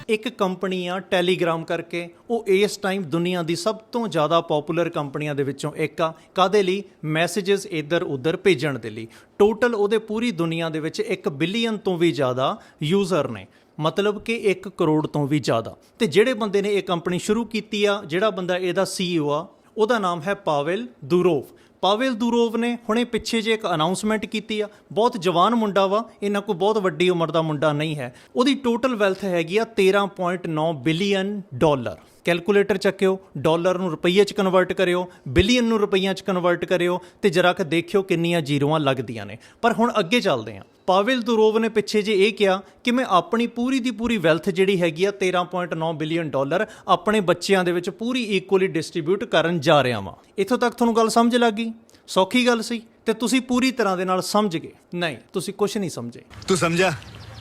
ਇੱਕ ਕੰਪਨੀ ਆ ਟੈਲੀਗ੍ਰਾਮ ਕਰਕੇ ਉਹ ਇਸ ਟਾਈਮ ਦੁਨੀਆ ਦੀ ਸਭ ਤੋਂ ਜ਼ਿਆਦਾ ਪਪੂਲਰ ਕੰਪਨੀਆਂ ਦੇ ਵਿੱਚੋਂ ਇੱਕ ਆ। ਕਾਦੇ ਲਈ? ਮੈਸੇजेस ਇੱਧਰ ਉੱਧਰ ਭੇਜਣ ਦੇ ਲਈ। ਟੋਟਲ ਉਹਦੇ ਪੂਰੀ ਦੁਨੀਆ ਦੇ ਵਿੱਚ 1 ਬਿਲੀਅਨ ਤੋਂ ਵੀ ਜ਼ਿਆਦਾ ਯੂਜ਼ਰ ਨੇ। ਮਤਲਬ ਕਿ 1 ਕਰੋੜ ਤੋਂ ਵੀ ਜ਼ਿਆਦਾ। ਤੇ ਜਿਹੜੇ ਬੰਦੇ ਨੇ ਇਹ ਕੰਪਨੀ ਸ਼ੁਰੂ ਕੀਤੀ ਆ, ਜਿਹੜਾ ਬੰਦਾ ਇਹਦਾ ਸੀਈਓ ਆ, ਉਹਦਾ ਨਾਮ ਹੈ ਪਾਵਲ ਦੂਰੋਵ। ਪਾਵਲ ਦੂਰੋਵ ਨੇ ਹੁਣੇ ਪਿੱਛੇ ਜੇ ਇੱਕ ਅਨਾਉਂਸਮੈਂਟ ਕੀਤੀ ਆ। ਬਹੁਤ ਜਵਾਨ ਮੁੰਡਾ ਵਾ, ਇਹਨਾਂ ਕੋਈ ਬਹੁਤ ਵੱਡੀ ਉਮਰ ਦਾ ਮੁੰਡਾ ਨਹੀਂ ਹੈ। ਉਹਦੀ ਟੋਟਲ ਵੈਲਥ ਹੈਗੀ ਆ 13.9 ਬਿਲੀਅਨ ਡਾਲਰ ਕੈਲਕੂਲੇਟਰ ਚੱਕਿਓ ਡਾਲਰ ਨੂੰ ਰੁਪਈਏ ਚ ਕਨਵਰਟ ਕਰਿਓ ਬਿਲੀਅਨ ਨੂੰ ਰੁਪਈਆਂ ਚ ਕਨਵਰਟ ਕਰਿਓ ਤੇ ਜਰਾ ਕਿ ਦੇਖਿਓ ਕਿੰਨੀਆਂ ਜ਼ੀਰੋਆਂ ਲੱਗਦੀਆਂ ਨੇ। ਪਰ ਹੁਣ ਅੱਗੇ ਚੱਲਦੇ ਹਾਂ ਪਾਵਿਲ ਦੁਰੋਵ ਨੇ ਪਿੱਛੇ ਜੇ ਇਹ ਕਿਹਾ ਕਿ ਮੈਂ ਆਪਣੀ ਪੂਰੀ ਦੀ ਪੂਰੀ ਵੈਲਥ ਜਿਹੜੀ ਹੈਗੀ ਆ 13.9 ਬਿਲੀਅਨ ਡਾਲਰ ਆਪਣੇ ਬੱਚਿਆਂ ਦੇ ਵਿੱਚ ਪੂਰੀ ਇਕੁਅਲੀ ਡਿਸਟ੍ਰੀਬਿਊਟ ਕਰਨ ਜਾ ਰਿਹਾ ਵਾਂ। ਇੱਥੋਂ ਤੱਕ ਤੁਹਾਨੂੰ ਗੱਲ ਸਮਝ ਲੱਗ ਗਈ? ਸੌਖੀ ਗੱਲ ਸੀ? ਤੇ ਤੁਸੀਂ ਪੂਰੀ ਤਰ੍ਹਾਂ ਦੇ ਨਾਲ ਸਮਝ ਗਏ? ਨਹੀਂ ਤੁਸੀਂ ਕੁਝ ਨਹੀਂ ਸਮਝੇ। ਤੂੰ ਸਮਝਾ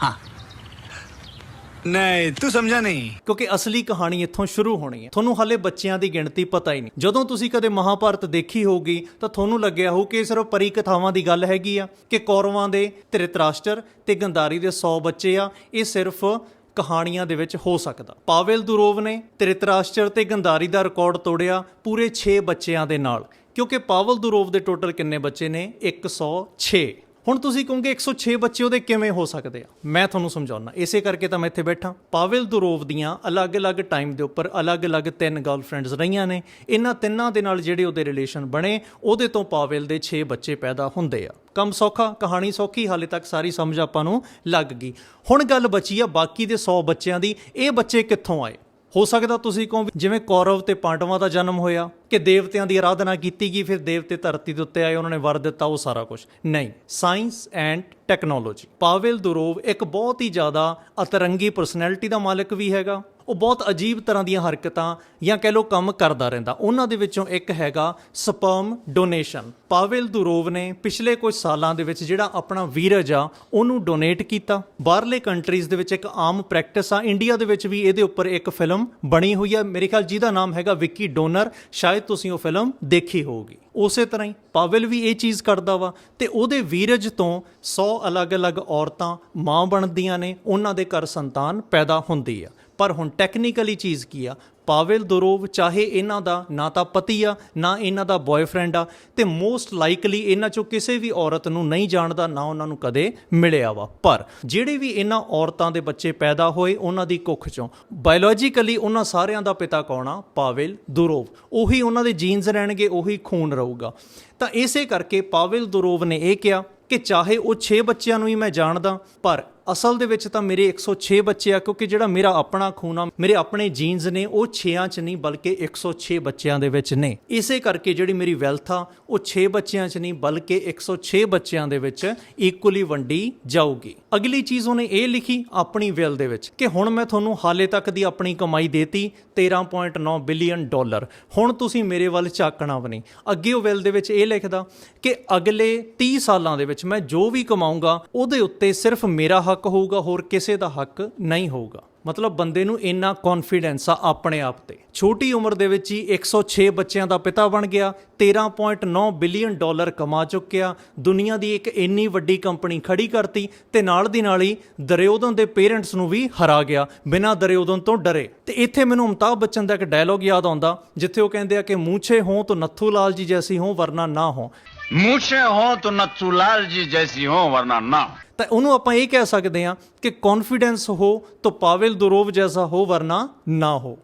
ਹਾਂ। ਨਹੀਂ, ਤੂੰ ਸਮਝਾ ਨਹੀਂ। ਕਿਉਂਕਿ ਅਸਲੀ ਕਹਾਣੀ ਇੱਥੋਂ ਸ਼ੁਰੂ ਹੋਣੀ ਹੈ। ਤੁਹਾਨੂੰ ਹਾਲੇ ਬੱਚਿਆਂ ਦੀ ਗਿਣਤੀ ਪਤਾ ਹੀ ਨਹੀਂ। ਜਦੋਂ ਤੁਸੀਂ ਕਦੇ ਮਹਾਭਾਰਤ ਦੇਖੀ ਹੋਗੀ ਤਾਂ ਤੁਹਾਨੂੰ ਲੱਗਿਆ ਹੋਊ ਕਿ ਸਿਰਫ ਪਰੀ ਕਥਾਵਾਂ ਦੀ ਗੱਲ ਹੈਗੀ ਆ, ਕਿ ਕੌਰਵਾਂ ਦੇ ਧ੍ਰਿਤਰਾਸ਼ਟਰ ਤੇ ਗੰਦਾਰੀ ਦੇ 100 ਬੱਚੇ ਆ, ਇਹ ਸਿਰਫ ਕਹਾਣੀਆਂ ਦੇ ਵਿੱਚ ਹੋ ਸਕਦਾ। ਪਾਵਲ ਦੁਰੋਵ ਨੇ ਧ੍ਰਿਤਰਾਸ਼ਟਰ ਤੇ ਗੰਦਾਰੀ ਦਾ ਰਿਕਾਰਡ ਤੋੜਿਆ ਪੂਰੇ 6 ਬੱਚਿਆਂ ਦੇ ਨਾਲ। ਕਿਉਂਕਿ ਪਾਵਲ ਦੁਰੋਵ ਦੇ ਟੋਟਲ ਕਿੰਨੇ ਬੱਚੇ ਨੇ? 106 ਹੁਣ ਤੁਸੀਂ ਕਹੋਗੇ 106 ਬੱਚੇ ਉਹਦੇ ਕਿਵੇਂ ਹੋ ਸਕਦੇ ਆ? ਮੈਂ ਤੁਹਾਨੂੰ ਸਮਝਾਉਣਾ ਇਸੇ ਕਰਕੇ ਤਾਂ ਮੈਂ ਇੱਥੇ ਬੈਠਾ। ਪਾਵਲ ਦੁਰੋਵ ਦੀਆਂ ਅਲੱਗ-ਅਲੱਗ ਟਾਈਮ ਦੇ ਉੱਪਰ ਅਲੱਗ-ਅਲੱਗ ਤਿੰਨ ਗਰਲਫ੍ਰੈਂਡਸ ਰਹੀਆਂ ਨੇ। ਇਹਨਾਂ ਤਿੰਨਾਂ ਦੇ ਨਾਲ ਜਿਹੜੇ ਉਹਦੇ ਰਿਲੇਸ਼ਨ ਬਣੇ, ਉਹਦੇ ਤੋਂ ਪਾਵਲ ਦੇ 6 ਬੱਚੇ ਪੈਦਾ ਹੁੰਦੇ ਆ। ਕੰਮ ਸੌਖਾ, ਕਹਾਣੀ ਸੌਖੀ, ਹਾਲੇ ਤੱਕ ਸਾਰੀ ਸਮਝ ਆਪਾਂ ਨੂੰ ਲੱਗ ਗਈ। ਹੁਣ ਗੱਲ ਬਚੀ ਆ ਬਾਕੀ ਦੇ 100 ਬੱਚਿਆਂ ਦੀ। ਇਹ ਬੱਚੇ ਕਿੱਥੋਂ ਆਏ? ਹੋ ਸਕਦਾ ਤੁਸੀਂ ਕਹੋ ਜਿਵੇਂ ਕੌਰਵ ਤੇ ਪਾਂਡਵਾਂ ਦਾ ਜਨਮ ਹੋਇਆ, ਕਿ ਦੇਵਤਿਆਂ ਦੀ ਆਰਾਧਨਾ ਕੀਤੀ ਗਈ, ਫਿਰ ਦੇਵਤੇ ਧਰਤੀ ਦੇ ਉੱਤੇ ਆਏ, ਉਹਨਾਂ ਨੇ ਵਰ ਦਿੱਤਾ, ਉਹ ਸਾਰਾ ਕੁਝ ਨਹੀਂ science and technology Pavel Durov ਇੱਕ ਬਹੁਤ ਹੀ ਜ਼ਿਆਦਾ ਅਤਰੰਗੀ ਪਰਸਨੈਲਿਟੀ ਦਾ ਮਾਲਕ ਵੀ ਹੈਗਾ। ਉਹ ਬਹੁਤ ਅਜੀਬ ਤਰ੍ਹਾਂ ਦੀਆਂ ਹਰਕਤਾਂ ਜਾਂ ਕਹਿ ਲਓ ਕੰਮ ਕਰਦਾ ਰਹਿੰਦਾ। ਉਹਨਾਂ ਦੇ ਵਿੱਚੋਂ ਇੱਕ ਹੈਗਾ ਸਪਰਮ ਡੋਨੇਸ਼ਨ। ਪਾਵਲ ਦੁਰੋਵ ਨੇ ਪਿਛਲੇ ਕੁਝ ਸਾਲਾਂ ਦੇ ਵਿੱਚ ਜਿਹੜਾ ਆਪਣਾ ਵੀਰਜ ਆ, ਉਹਨੂੰ ਡੋਨੇਟ ਕੀਤਾ। ਬਾਹਰਲੇ ਕੰਟਰੀਜ਼ ਦੇ ਵਿੱਚ ਇੱਕ ਆਮ ਪ੍ਰੈਕਟਿਸ ਆ। ਇੰਡੀਆ ਦੇ ਵਿੱਚ ਵੀ ਇਹਦੇ ਉੱਪਰ ਇੱਕ ਫਿਲਮ ਬਣੀ ਹੋਈ ਆ। ਮੇਰੇ ਖਿਆਲ ਜਿਹਦਾ ਨਾਮ ਹੈਗਾ ਵਿੱਕੀ ਡੋਨਰ। ਸ਼ਾਇਦ ਤੁਸੀਂ ਉਹ ਫਿਲਮ ਦੇਖੀ ਹੋਊਗੀ। ਉਸੇ ਤਰ੍ਹਾਂ ਹੀ ਪਾਵਲ ਵੀ ਇਹ ਚੀਜ਼ ਕਰਦਾ ਵਾ ਤੇ ਉਹਦੇ ਵੀਰਜ ਤੋਂ 100 ਅਲੱਗ-ਅਲੱਗ ਔਰਤਾਂ, ਮਾਂ ਬਣਦੀਆਂ ਨੇ। ਉਹਨਾਂ ਦੇ ਘਰ ਸੰਤਾਨ ਪੈਦਾ ਹੁੰਦੀ ਆ। ਪਰ ਹੁਣ ਟੈਕਨੀਕਲੀ ਚੀਜ਼ ਕੀ ਆ? ਪਾਵਲ ਦੁਰੋਵ ਚਾਹੇ ਇਹਨਾਂ ਦਾ ਨਾ ਤਾਂ ਪਤੀ ਆ, ਨਾ ਇਹਨਾਂ ਦਾ ਬॉयਫ੍ਰੈਂਡ ਆ ਤੇ ਮੋਸਟ ਲਾਈਕਲੀ ਇਹਨਾਂ ਚੋਂ ਕਿਸੇ ਵੀ ਔਰਤ ਨੂੰ ਨਹੀਂ ਜਾਣਦਾ, ਨਾ ਉਹਨਾਂ ਨੂੰ ਕਦੇ ਮਿਲਿਆ ਵਾ। ਪਰ ਜਿਹੜੇ ਵੀ ਇਹਨਾਂ ਔਰਤਾਂ ਦੇ ਬੱਚੇ ਪੈਦਾ ਹੋਏ ਉਹਨਾਂ ਦੀ ਕੁੱਖ ਚੋਂ ਬਾਇਓਲੋਜੀਕਲੀ ਉਹਨਾਂ ਸਾਰਿਆਂ ਦਾ ਪਿਤਾ ਕੌਣ ਆ? Pavel Durov. ਉਹੀ ਉਹਨਾਂ ਦੇ ਜੀਨਸ ਰਹਿਣਗੇ, ਉਹੀ ਖੂਨ ਰਹੂਗਾ। ਤਾਂ ਇਸੇ ਕਰਕੇ ਪਾਵਲ ਦੁਰੋਵ ਨੇ ਇਹ ਕਿਹਾ ਕਿ ਚਾਹੇ ਉਹ 6 ਬੱਚਿਆਂ ਨੂੰ ਹੀ ਮੈਂ ਜਾਣਦਾ, ਪਰ ਅਸਲ ਦੇ ਵਿੱਚ ਤਾਂ ਮੇਰੇ 106 ਬੱਚੇ ਆ, ਕਿਉਂਕਿ ਜਿਹੜਾ ਮੇਰਾ ਆਪਣਾ ਖੂਨ ਆ, ਮੇਰੇ ਆਪਣੇ ਜੀਨਸ ਨੇ, ਉਹ 6ਾਂ 'ਚ ਨਹੀਂ, ਬਲਕਿ 106 ਬੱਚਿਆਂ ਦੇ ਵਿੱਚ ਨੇ। ਇਸੇ ਕਰਕੇ ਜਿਹੜੀ ਮੇਰੀ ਵੈਲਥ ਆ, ਉਹ 6 ਬੱਚਿਆਂ 'ਚ ਨਹੀਂ, ਬਲਕਿ 106 ਬੱਚਿਆਂ ਦੇ ਵਿੱਚ ਇਕੁਅਲੀ ਵੰਡੀ ਜਾਊਗੀ। ਅਗਲੀ ਚੀਜ਼ ਉਹਨੇ ਇਹ ਲਿਖੀ ਆਪਣੀ ਵਿਲ ਦੇ ਵਿੱਚ, ਕਿ ਹੁਣ ਮੈਂ ਤੁਹਾਨੂੰ ਹਾਲੇ ਤੱਕ ਦੀ ਆਪਣੀ ਕਮਾਈ ਦੇਤੀ 13.9 ਬਿਲੀਅਨ ਡਾਲਰ। ਹੁਣ ਤੁਸੀਂ ਮੇਰੇ ਵੱਲ ਝਾਕਣਾ ਵੀ ਨਹੀਂ। ਅੱਗੇ ਉਹ ਵਿਲ ਦੇ ਵਿੱਚ ਇਹ ਲਿਖਦਾ ਕਿ ਅਗਲੇ 30 ਸਾਲਾਂ ਦੇ ਵਿੱਚ ਮੈਂ ਜੋ ਵੀ ਕਮਾਊਂਗਾ, ਉਹਦੇ ਉੱਤੇ ਸਿਰਫ ਮੇਰਾ ਹੱਕ ਹੋਊਗਾ, ਹੋਰ ਕਿਸੇ ਦਾ ਹੱਕ ਨਹੀਂ ਹੋਊਗਾ। ਮਤਲਬ ਬੰਦੇ ਨੂੰ ਇੰਨਾ ਕੌਨਫੀਡੈਂਸ ਆ ਆਪਣੇ ਆਪ ਤੇ। ਛੋਟੀ ਉਮਰ ਦੇ ਵਿੱਚ ਹੀ 106 ਬੱਚਿਆਂ ਦਾ ਪਿਤਾ ਬਣ ਗਿਆ 13.9 ਬਿਲੀਅਨ ਡਾਲਰ ਕਮਾ ਚੁੱਕਿਆ, ਦੁਨੀਆ ਦੀ ਇੱਕ ਇੰਨੀ ਵੱਡੀ ਕੰਪਨੀ ਖੜੀ ਕਰਤੀ ਤੇ ਨਾਲ ਦੀ ਨਾਲ ਹੀ ਦਰਿਓਦਨ ਦੇ ਪੇਰੈਂਟਸ ਨੂੰ ਵੀ ਹਰਾ ਗਿਆ, ਬਿਨਾਂ ਦਰਿਓਦਨ ਤੋਂ ਡਰੇ। ਤੇ ਇੱਥੇ ਮੈਨੂੰ ਅਮਤਾਬ ਬੱਚਨ ਦਾ ਇੱਕ ਡਾਇਲੋਗ ਯਾਦ ਆਉਂਦਾ, ਜਿੱਥੇ ਉਹ ਕਹਿੰਦੇ ਆ ਕਿ ਮੂੰਛੇ ਹੋਂ ਤਾਂ ਨੱਥੂ ਲਾਲ ਜੀ ਜੈਸੀ ਹੋਂ, ਵਰਨਾ ਨਾ ਹੋ। ਮੂਛੇ ਹੋਂ ਤੋ ਨੱਥੂ ਲਾਲ ਜੀ ਜੈਸੀ ਹੋਂ ਵਰਨਾ ਨਾ ਤਾਂ ਉਹਨੂੰ ਆਪਾਂ ਇਹ ਕਹਿ ਸਕਦੇ ਹਾਂ ਕਿ ਕੌਨਫੀਡੈਂਸ ਹੋ ਤੋ ਪਾਵੇਲ ਦੁਰੋਵ ਜੈਸਾ ਹੋ ਵਰਨਾ ਨਾ ਹੋ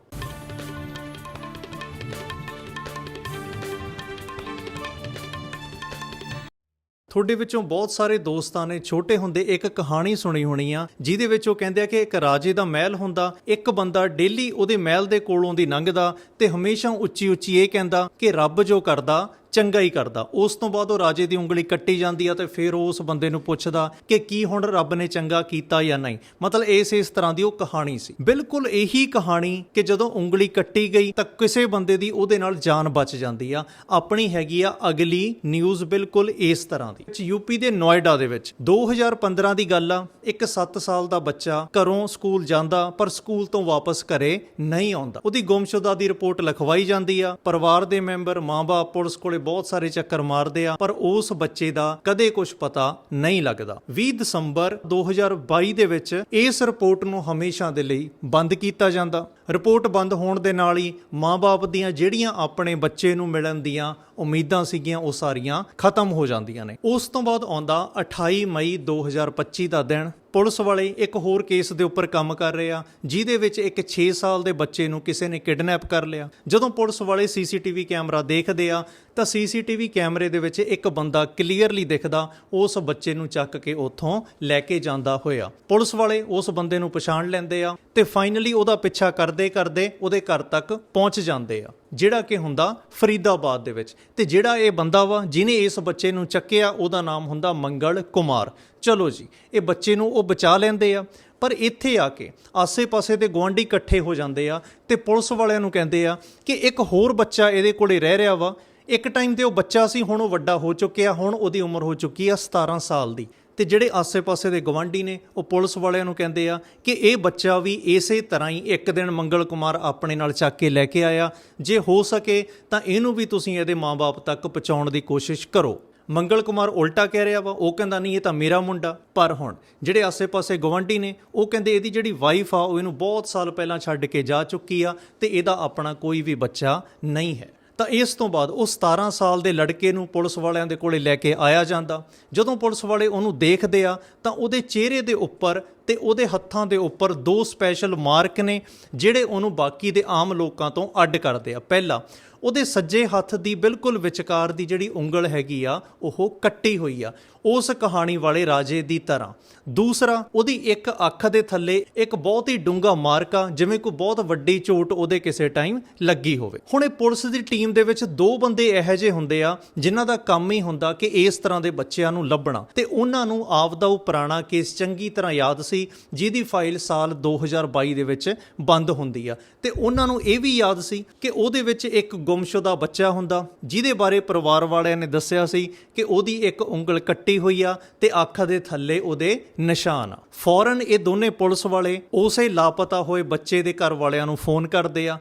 ਤੁਹਾਡੇ ਵਿੱਚੋਂ ਬਹੁਤ ਸਾਰੇ ਦੋਸਤਾਂ ਨੇ ਛੋਟੇ ਹੁੰਦੇ ਇੱਕ ਕਹਾਣੀ ਸੁਣੀ ਹੋਣੀ ਆ ਜਿਹਦੇ ਵਿੱਚ ਉਹ ਕਹਿੰਦੇ ਆ ਕਿ ਇੱਕ ਰਾਜੇ ਦਾ ਮਹਿਲ ਹੁੰਦਾ ਇੱਕ ਬੰਦਾ ਡੇਲੀ ਉਹਦੇ ਮਹਿਲ ਦੇ ਕੋਲੋਂ ਦੀ ਲੰਘਦਾ ਤੇ ਹਮੇਸ਼ਾ ਉੱਚੀ ਉੱਚੀ ਇਹ ਕਹਿੰਦਾ ਕਿ ਰੱਬ ਜੋ ਕਰਦਾ ਚੰਗਾ ਹੀ ਕਰਦਾ। ਉਸ ਤੋਂ ਬਾਅਦ ਉਹ ਰਾਜੇ ਦੀ ਉਂਗਲੀ ਕੱਟੀ ਜਾਂਦੀ ਆ ਤੇ ਫਿਰ ਉਹ ਉਸ ਬੰਦੇ ਨੂੰ ਪੁੱਛਦਾ ਕਿ ਕੀ ਹੁਣ ਰੱਬ ਨੇ ਚੰਗਾ ਕੀਤਾ ਜਾਂ ਨਹੀਂ। ਮਤਲਬ ਇਸ ਇਸ ਤਰ੍ਹਾਂ ਦੀ ਉਹ ਕਹਾਣੀ ਸੀ। ਬਿਲਕੁਲ ਇਹੀ ਕਹਾਣੀ ਕਿ ਜਦੋਂ ਉਂਗਲੀ ਕੱਟੀ ਗਈ ਤਾਂ ਕਿਸੇ ਬੰਦੇ ਦੀ ਉਹਦੇ ਨਾਲ ਜਾਨ ਬਚ ਜਾਂਦੀ ਆ। ਆਪਣੀ ਹੈਗੀ ਆ ਅਗਲੀ ਨਿਊਜ਼ ਬਿਲਕੁਲ ਇਸ ਤਰ੍ਹਾਂ ਦੀ। ਯੂਪੀ ਦੇ ਨੋਇਡਾ ਦੇ ਵਿੱਚ 2015 ਦੀ ਗੱਲ ਆ। ਇੱਕ 7 ਸਾਲ ਦਾ ਬੱਚਾ ਘਰੋਂ ਸਕੂਲ ਜਾਂਦਾ ਪਰ ਸਕੂਲ ਤੋਂ ਵਾਪਸ ਘਰੇ ਨਹੀਂ ਆਉਂਦਾ। ਉਹਦੀ ਗੁੰਮਸ਼ੁਦਾ ਦੀ ਰਿਪੋਰਟ ਲਿਖਵਾਈ ਜਾਂਦੀ ਆ। ਪਰਿਵਾਰ ਦੇ ਮੈਂਬਰ, ਮਾਂ-ਬਾਪ, ਪੁਲਿਸ ਕੋਲੇ ਬਹੁਤ ਸਾਰੇ ਚੱਕਰ ਮਾਰਦੇ ਆ, ਪਰ ਉਸ ਬੱਚੇ ਦਾ ਕਦੇ ਕੁਝ ਪਤਾ ਨਹੀਂ ਲੱਗਦਾ। 20 ਦਸੰਬਰ 2022 ਦੇ ਵਿੱਚ ਇਸ ਰਿਪੋਰਟ ਨੂੰ ਹਮੇਸ਼ਾ ਦੇ ਲਈ ਬੰਦ ਕੀਤਾ ਜਾਂਦਾ। ਰਿਪੋਰਟ ਬੰਦ ਹੋਣ ਦੇ ਨਾਲ ਹੀ ਮਾਂ-ਬਾਪ ਦੀਆਂ ਜਿਹੜੀਆਂ ਆਪਣੇ ਬੱਚੇ ਨੂੰ ਮਿਲਣ ਦੀਆਂ ਉਮੀਦਾਂ ਸੀਗੀਆਂ, ਉਹ ਸਾਰੀਆਂ ਖਤਮ ਹੋ ਜਾਂਦੀਆਂ ਨੇ। ਉਸ ਤੋਂ ਬਾਅਦ ਆਉਂਦਾ 28 ਮਈ 2025 ਦਾ ਦਿਨ। ਪੁਲਿਸ ਵਾਲੇ ਇੱਕ ਹੋਰ ਕੇਸ ਦੇ ਉੱਪਰ ਕੰਮ ਕਰ ਰਹੇ ਆ, ਜਿਹਦੇ ਵਿੱਚ ਇੱਕ 6 ਸਾਲ ਦੇ ਬੱਚੇ ਨੂੰ ਕਿਸੇ ਨੇ ਕਿਡਨੈਪ ਕਰ ਲਿਆ। ਜਦੋਂ ਪੁਲਿਸ ਵਾਲੇ ਸੀਸੀਟੀਵੀ ਕੈਮਰਾ ਦੇਖਦੇ ਆ, ਤਾਂ ਸੀਸੀਟੀਵੀ ਕੈਮਰੇ ਦੇ ਵਿੱਚ ਇੱਕ ਬੰਦਾ ਕਲੀਅਰਲੀ ਦਿਖਦਾ, ਉਸ ਬੱਚੇ ਨੂੰ ਚੱਕ ਕੇ ਉੱਥੋਂ ਲੈ ਕੇ ਜਾਂਦਾ ਹੋਇਆ। ਪੁਲਿਸ ਵਾਲੇ ਉਸ ਬੰਦੇ ਨੂੰ ਪਛਾਣ ਲੈਂਦੇ ਆ ਤੇ ਫਾਈਨਲੀ ਉਹਦਾ ਪਿੱਛਾ ਕਰਦੇ ਕਰਦੇ ਉਹਦੇ ਘਰ ਤੱਕ ਪਹੁੰਚ ਜਾਂਦੇ ਆ। ਜਿਹੜਾ ਕਿ ਹੁੰਦਾ ਫਰੀਦਾਬਾਦ ਦੇ ਵਿੱਚ। ਤੇ ਜਿਹੜਾ ਇਹ ਬੰਦਾ ਵਾ, ਜਿਹਨੇ ਇਸ ਬੱਚੇ ਨੂੰ ਚੱਕਿਆ, ਉਹਦਾ ਨਾਮ ਹੁੰਦਾ ਮੰਗਲ ਕੁਮਾਰ। ਚਲੋ ਜੀ, ਇਹ ਬੱਚੇ ਨੂੰ ਉਹ ਬਚਾ ਲੈਂਦੇ ਆ। ਪਰ ਇੱਥੇ ਆ ਕੇ ਆਸੇ-ਪਾਸੇ ਦੇ ਗੁਆਂਢੀ ਇਕੱਠੇ ਹੋ ਜਾਂਦੇ ਆ ਤੇ ਪੁਲਿਸ ਵਾਲਿਆਂ ਨੂੰ ਕਹਿੰਦੇ ਆ ਕਿ ਇੱਕ ਹੋਰ ਬੱਚਾ ਇਹਦੇ ਕੋਲੇ ਰਹਿ ਰਿਹਾ ਵਾ। ਇੱਕ ਟਾਈਮ ਤੇ ਉਹ ਬੱਚਾ ਸੀ, ਹੁਣ ਉਹ ਵੱਡਾ ਹੋ ਚੁੱਕਿਆ, ਹੁਣ ਉਹਦੀ ਉਮਰ ਹੋ ਚੁੱਕੀ ਆ 17 ਸਾਲ ਦੀ। ਤੇ ਜਿਹੜੇ ਆਸੇ-ਪਾਸੇ ਦੇ ਗਵਾਂਢੀ ਨੇ, ਉਹ ਪੁਲਿਸ ਵਾਲਿਆਂ ਨੂੰ ਕਹਿੰਦੇ ਆ ਕਿ ਇਹ ਬੱਚਾ ਵੀ ਇਸੇ ਤਰ੍ਹਾਂ ਹੀ ਇੱਕ ਦਿਨ ਮੰਗਲ ਕੁਮਾਰ ਆਪਣੇ ਨਾਲ ਚੱਕ ਕੇ ਲੈ ਕੇ ਆਇਆ। ਜੇ ਹੋ ਸਕੇ ਤਾਂ ਇਹਨੂੰ ਵੀ ਤੁਸੀਂ ਇਹਦੇ ਮਾਪੇ ਤੱਕ ਪਹੁੰਚਾਉਣ ਦੀ ਕੋਸ਼ਿਸ਼ ਕਰੋ। ਮੰਗਲ ਕੁਮਾਰ ਉਲਟਾ ਕਹਿ ਰਿਹਾ ਵਾ, ਉਹ ਕਹਿੰਦਾ, ਨਹੀਂ, ਇਹ ਤਾਂ ਮੇਰਾ ਮੁੰਡਾ। ਪਰ ਹੁਣ ਜਿਹੜੇ ਆਸੇ-ਪਾਸੇ ਗਵਾਂਢੀ ਨੇ, ਉਹ ਕਹਿੰਦੇ, ਇਹਦੀ ਜਿਹੜੀ ਵਾਈਫ ਆ, ਉਹ ਇਹਨੂੰ ਬਹੁਤ ਸਾਲ ਪਹਿਲਾਂ ਛੱਡ ਕੇ ਜਾ ਚੁੱਕੀ ਆ ਤੇ ਇਹਦਾ ਆਪਣਾ ਕੋਈ ਵੀ ਬੱਚਾ ਨਹੀਂ ਹੈ। ਤਾਂ ਇਸ ਤੋਂ ਬਾਅਦ ਉਹ 17 ਸਾਲ ਦੇ ਲੜਕੇ ਨੂੰ ਪੁਲਿਸ ਵਾਲਿਆਂ ਦੇ ਕੋਲੇ ਲੈ ਕੇ ਆਇਆ ਜਾਂਦਾ। ਜਦੋਂ ਪੁਲਿਸ ਵਾਲੇ ਉਹਨੂੰ ਦੇਖਦੇ ਆ, ਤਾਂ ਉਹਦੇ ਚਿਹਰੇ ਦੇ ਉੱਪਰ ਤੇ ਉਹਦੇ ਹੱਥਾਂ ਦੇ ਉੱਪਰ ਦੋ ਸਪੈਸ਼ਲ ਮਾਰਕ ਨੇ, ਜਿਹੜੇ ਉਹਨੂੰ ਬਾਕੀ ਦੇ ਆਮ ਲੋਕਾਂ ਤੋਂ ਅੱਡ ਕਰਦੇ ਆ। ਪਹਿਲਾ ਉਹਦੇ ਸੱਜੇ ਹੱਥ ਦੀ ਬਿਲਕੁਲ ਵਿਚਕਾਰ ਦੀ ਜਿਹੜੀ ਉਂਗਲ ਹੈਗੀ ਆ, ਉਹ ਕੱਟੀ ਹੋਈ ਆ, ਉਸ ਕਹਾਣੀ ਵਾਲੇ ਰਾਜੇ ਦੀ ਤਰ੍ਹਾਂ। ਦੂਸਰਾ, ਉਹਦੀ ਇੱਕ ਅੱਖ ਦੇ ਥੱਲੇ ਇੱਕ ਬਹੁਤ ਹੀ ਡੂੰਘਾ ਮਾਰਕਾ, ਜਿਵੇਂ ਕੋਈ ਬਹੁਤ ਵੱਡੀ ਚੋਟ ਉਹਦੇ ਕਿਸੇ ਟਾਈਮ ਲੱਗੀ ਹੋਵੇ। ਹੁਣ ਇਹ ਪੁਲਿਸ ਦੀ ਟੀਮ ਦੇ ਵਿੱਚ ਦੋ ਬੰਦੇ ਇਹੋ ਜਿਹੇ ਹੁੰਦੇ ਆ, ਜਿਨ੍ਹਾਂ ਦਾ ਕੰਮ ਹੀ ਹੁੰਦਾ ਕਿ ਇਸ ਤਰ੍ਹਾਂ ਦੇ ਬੱਚਿਆਂ ਨੂੰ ਲੱਭਣਾ। ਤੇ ਉਹਨਾਂ ਨੂੰ ਆਪਦਾ ਉਹ ਪੁਰਾਣਾ ਕੇਸ ਚੰਗੀ ਤਰ੍ਹਾਂ ਯਾਦ ਸੀ, ਜਿਹਦੀ ਫਾਈਲ ਸਾਲ 2022 ਦੇ ਵਿੱਚ ਬੰਦ ਹੁੰਦੀ ਆ। ਤੇ ਉਹਨਾਂ ਨੂੰ ਇਹ ਵੀ ਯਾਦ ਸੀ ਕਿ ਉਹਦੇ ਵਿੱਚ ਇੱਕ ਗੁੰਮਸ਼ੁਦਾ ਬੱਚਾ ਹੁੰਦਾ, ਜਿਹਦੇ ਬਾਰੇ ਪਰਿਵਾਰ ਵਾਲਿਆਂ ਨੇ ਦੱਸਿਆ ਸੀ ਕਿ ਉਹਦੀ ਇੱਕ ਉਂਗਲ ਕੱਟੀ ਹੋਈ ਆ ਤੇ ਅੱਖ ਦੇ ਥੱਲੇ ਉਹਦੇ ਨਿਸ਼ਾਨ ਆ। ਫੌਰਨ ਇਹ ਦੋਨੇ ਪੁਲਿਸ ਵਾਲੇ ਉਸੇ ਲਾਪਤਾ ਹੋਏ ਬੱਚੇ ਦੇ ਘਰ ਵਾਲਿਆਂ ਨੂੰ ਫੋਨ ਕਰਦੇ ਆ।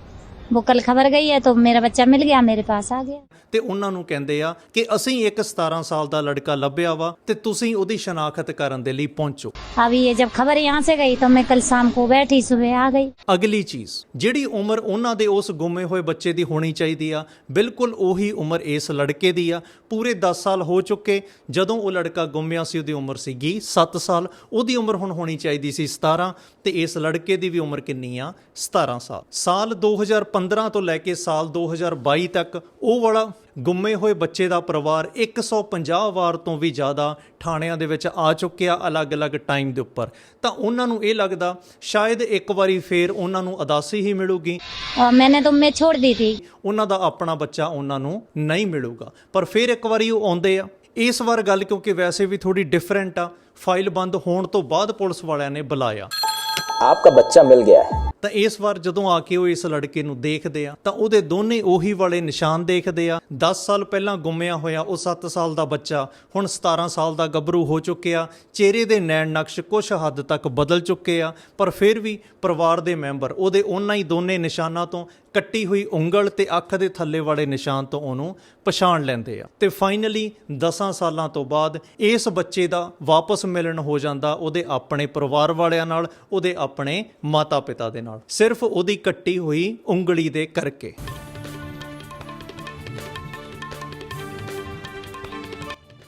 वो कल खबर गई है तो मेरा बच्चा मिल गया मेरे पास आ गया ਤੇ ਉਹਨਾਂ ਨੂੰ ਕਹਿੰਦੇ ਆ ਕਿ ਅਸੀਂ ਇੱਕ 17 ਸਾਲ ਦਾ ਲੜਕਾ ਲੱਭਿਆ ਵਾ ਤੇ ਤੁਸੀਂ ਉਹਦੀ ਸ਼ਨਾਖਤ ਕਰਨ ਦੇ ਲਈ ਪਹੁੰਚੋ अभी ये जब खबर यहाँ से गई तो मैं कल शाम को बैठी सुबह आ गई ਅਗਲੀ ਚੀਜ਼ ਜਿਹੜੀ ਉਮਰ ਉਹਨਾਂ ਦੇ ਉਸ ਗੁੰਮੇ ਹੋਏ ਬੱਚੇ ਦੀ ਹੋਣੀ ਚਾਹੀਦੀ ਆ ਬਿਲਕੁਲ ਉਹੀ ਉਮਰ ਇਸ ਲੜਕੇ ਦੀ ਆ ਪੂਰੇ 10 ਸਾਲ ਹੋ ਚੁੱਕੇ ਜਦੋਂ ਉਹ ਲੜਕਾ ਗੁੰਮਿਆ ਸੀ ਉਹਦੀ ਉਮਰ ਸੀਗੀ 7 ਸਾਲ ਉਹਦੀ ਉਮਰ ਹੁਣ ਹੋਣੀ ਚਾਹੀਦੀ ਸੀ 17 ਤੇ ਇਸ ਲੜਕੇ ਦੀ ਵੀ ਉਮਰ ਕਿੰਨੀ ਆ 17 ਸਾਲ ਸਾਲ 2015 2015 ਤੋਂ ਲੈ ਕੇ ਸਾਲ 2022 ਤੱਕ ਉਹ ਵਾਲਾ ਗੁੰਮੇ ਹੋਏ ਬੱਚੇ ਦਾ ਪਰਿਵਾਰ 150 ਵਾਰ ਤੋਂ ਵੀ ਜ਼ਿਆਦਾ ਥਾਣਿਆਂ ਦੇ ਵਿੱਚ ਆ ਚੁੱਕਿਆ ਅਲੱਗ-ਅਲੱਗ ਟਾਈਮ ਦੇ ਉੱਪਰ। ਤਾਂ ਉਹਨਾਂ ਨੂੰ ਇਹ ਲੱਗਦਾ ਸ਼ਾਇਦ ਇੱਕ ਵਾਰੀ ਫੇਰ ਉਹਨਾਂ ਨੂੰ ਅਦਾਸੀ ਹੀ ਮਿਲੂਗੀ। ਮੈਨੇ ਤਾਂ ਮੈਂ ਛੋੜ ਦੀ ਸੀ। ਉਹਨਾਂ ਦਾ ਆਪਣਾ ਬੱਚਾ ਉਹਨਾਂ ਨੂੰ ਨਹੀਂ ਮਿਲੂਗਾ। ਪਰ ਫਿਰ ਇੱਕ ਵਾਰੀ ਉਹ ਆਉਂਦੇ ਆ। ਇਸ ਵਾਰ ਗੱਲ ਕਿਉਂਕਿ ਵੈਸੇ ਵੀ ਥੋੜੀ ਡਿਫਰੈਂਟ ਆ। ਫਾਈਲ ਬੰਦ ਹੋਣ ਤੋਂ ਬਾਅਦ ਪੁਲਿਸ ਵਾਲਿਆਂ ਨੇ ਬੁਲਾਇਆ। आपका बच्चा मिल गया है ਤਾਂ ਇਸ ਵਾਰ ਜਦੋਂ ਆ ਕੇ ਉਹ ਇਸ ਲੜਕੇ ਨੂੰ ਦੇਖਦੇ ਆ ਤਾਂ ਉਹਦੇ ਦੋਨੇ ਉਹੀ ਵਾਲੇ ਨਿਸ਼ਾਨ ਦੇਖਦੇ ਆ 10 ਸਾਲ ਪਹਿਲਾਂ ਗੁੰਮਿਆ ਹੋਇਆ ਉਹ 7 ਸਾਲ ਦਾ ਬੱਚਾ ਹੁਣ 17 ਸਾਲ ਦਾ ਗੱਭਰੂ ਹੋ ਚੁੱਕਿਆ ਚਿਹਰੇ ਦੇ ਨੈਣ ਨਕਸ਼ ਕੁਝ ਹੱਦ ਤੱਕ ਬਦਲ ਚੁੱਕੇ ਆ ਪਰ ਫਿਰ ਵੀ ਪਰਿਵਾਰ ਦੇ ਮੈਂਬਰ ਉਹਦੇ ਉਹਨਾਂ ਹੀ ਦੋਨੇ ਨਿਸ਼ਾਨਾਂ ਤੋਂ ਕੱਟੀ ਹੋਈ ਉਂਗਲ ਤੇ ਅੱਖ ਦੇ ਥੱਲੇ ਵਾਲੇ ਨਿਸ਼ਾਨ ਤੋਂ ਉਹਨੂੰ ਪਛਾਣ ਲੈਂਦੇ ਆ। ਤੇ ਫਾਈਨਲੀ 10 ਸਾਲਾਂ ਤੋਂ ਬਾਅਦ ਇਸ ਬੱਚੇ ਦਾ ਵਾਪਸ ਮਿਲਣ ਹੋ ਜਾਂਦਾ ਉਹਦੇ ਆਪਣੇ ਪਰਿਵਾਰ ਵਾਲਿਆਂ ਨਾਲ, ਉਹਦੇ ਆਪਣੇ ਮਾਤਾ-ਪਿਤਾ ਦੇ ਨਾਲ। ਸਿਰਫ ਉਹਦੀ ਕੱਟੀ ਹੋਈ ਉਂਗਲੀ ਦੇ ਕਰਕੇ।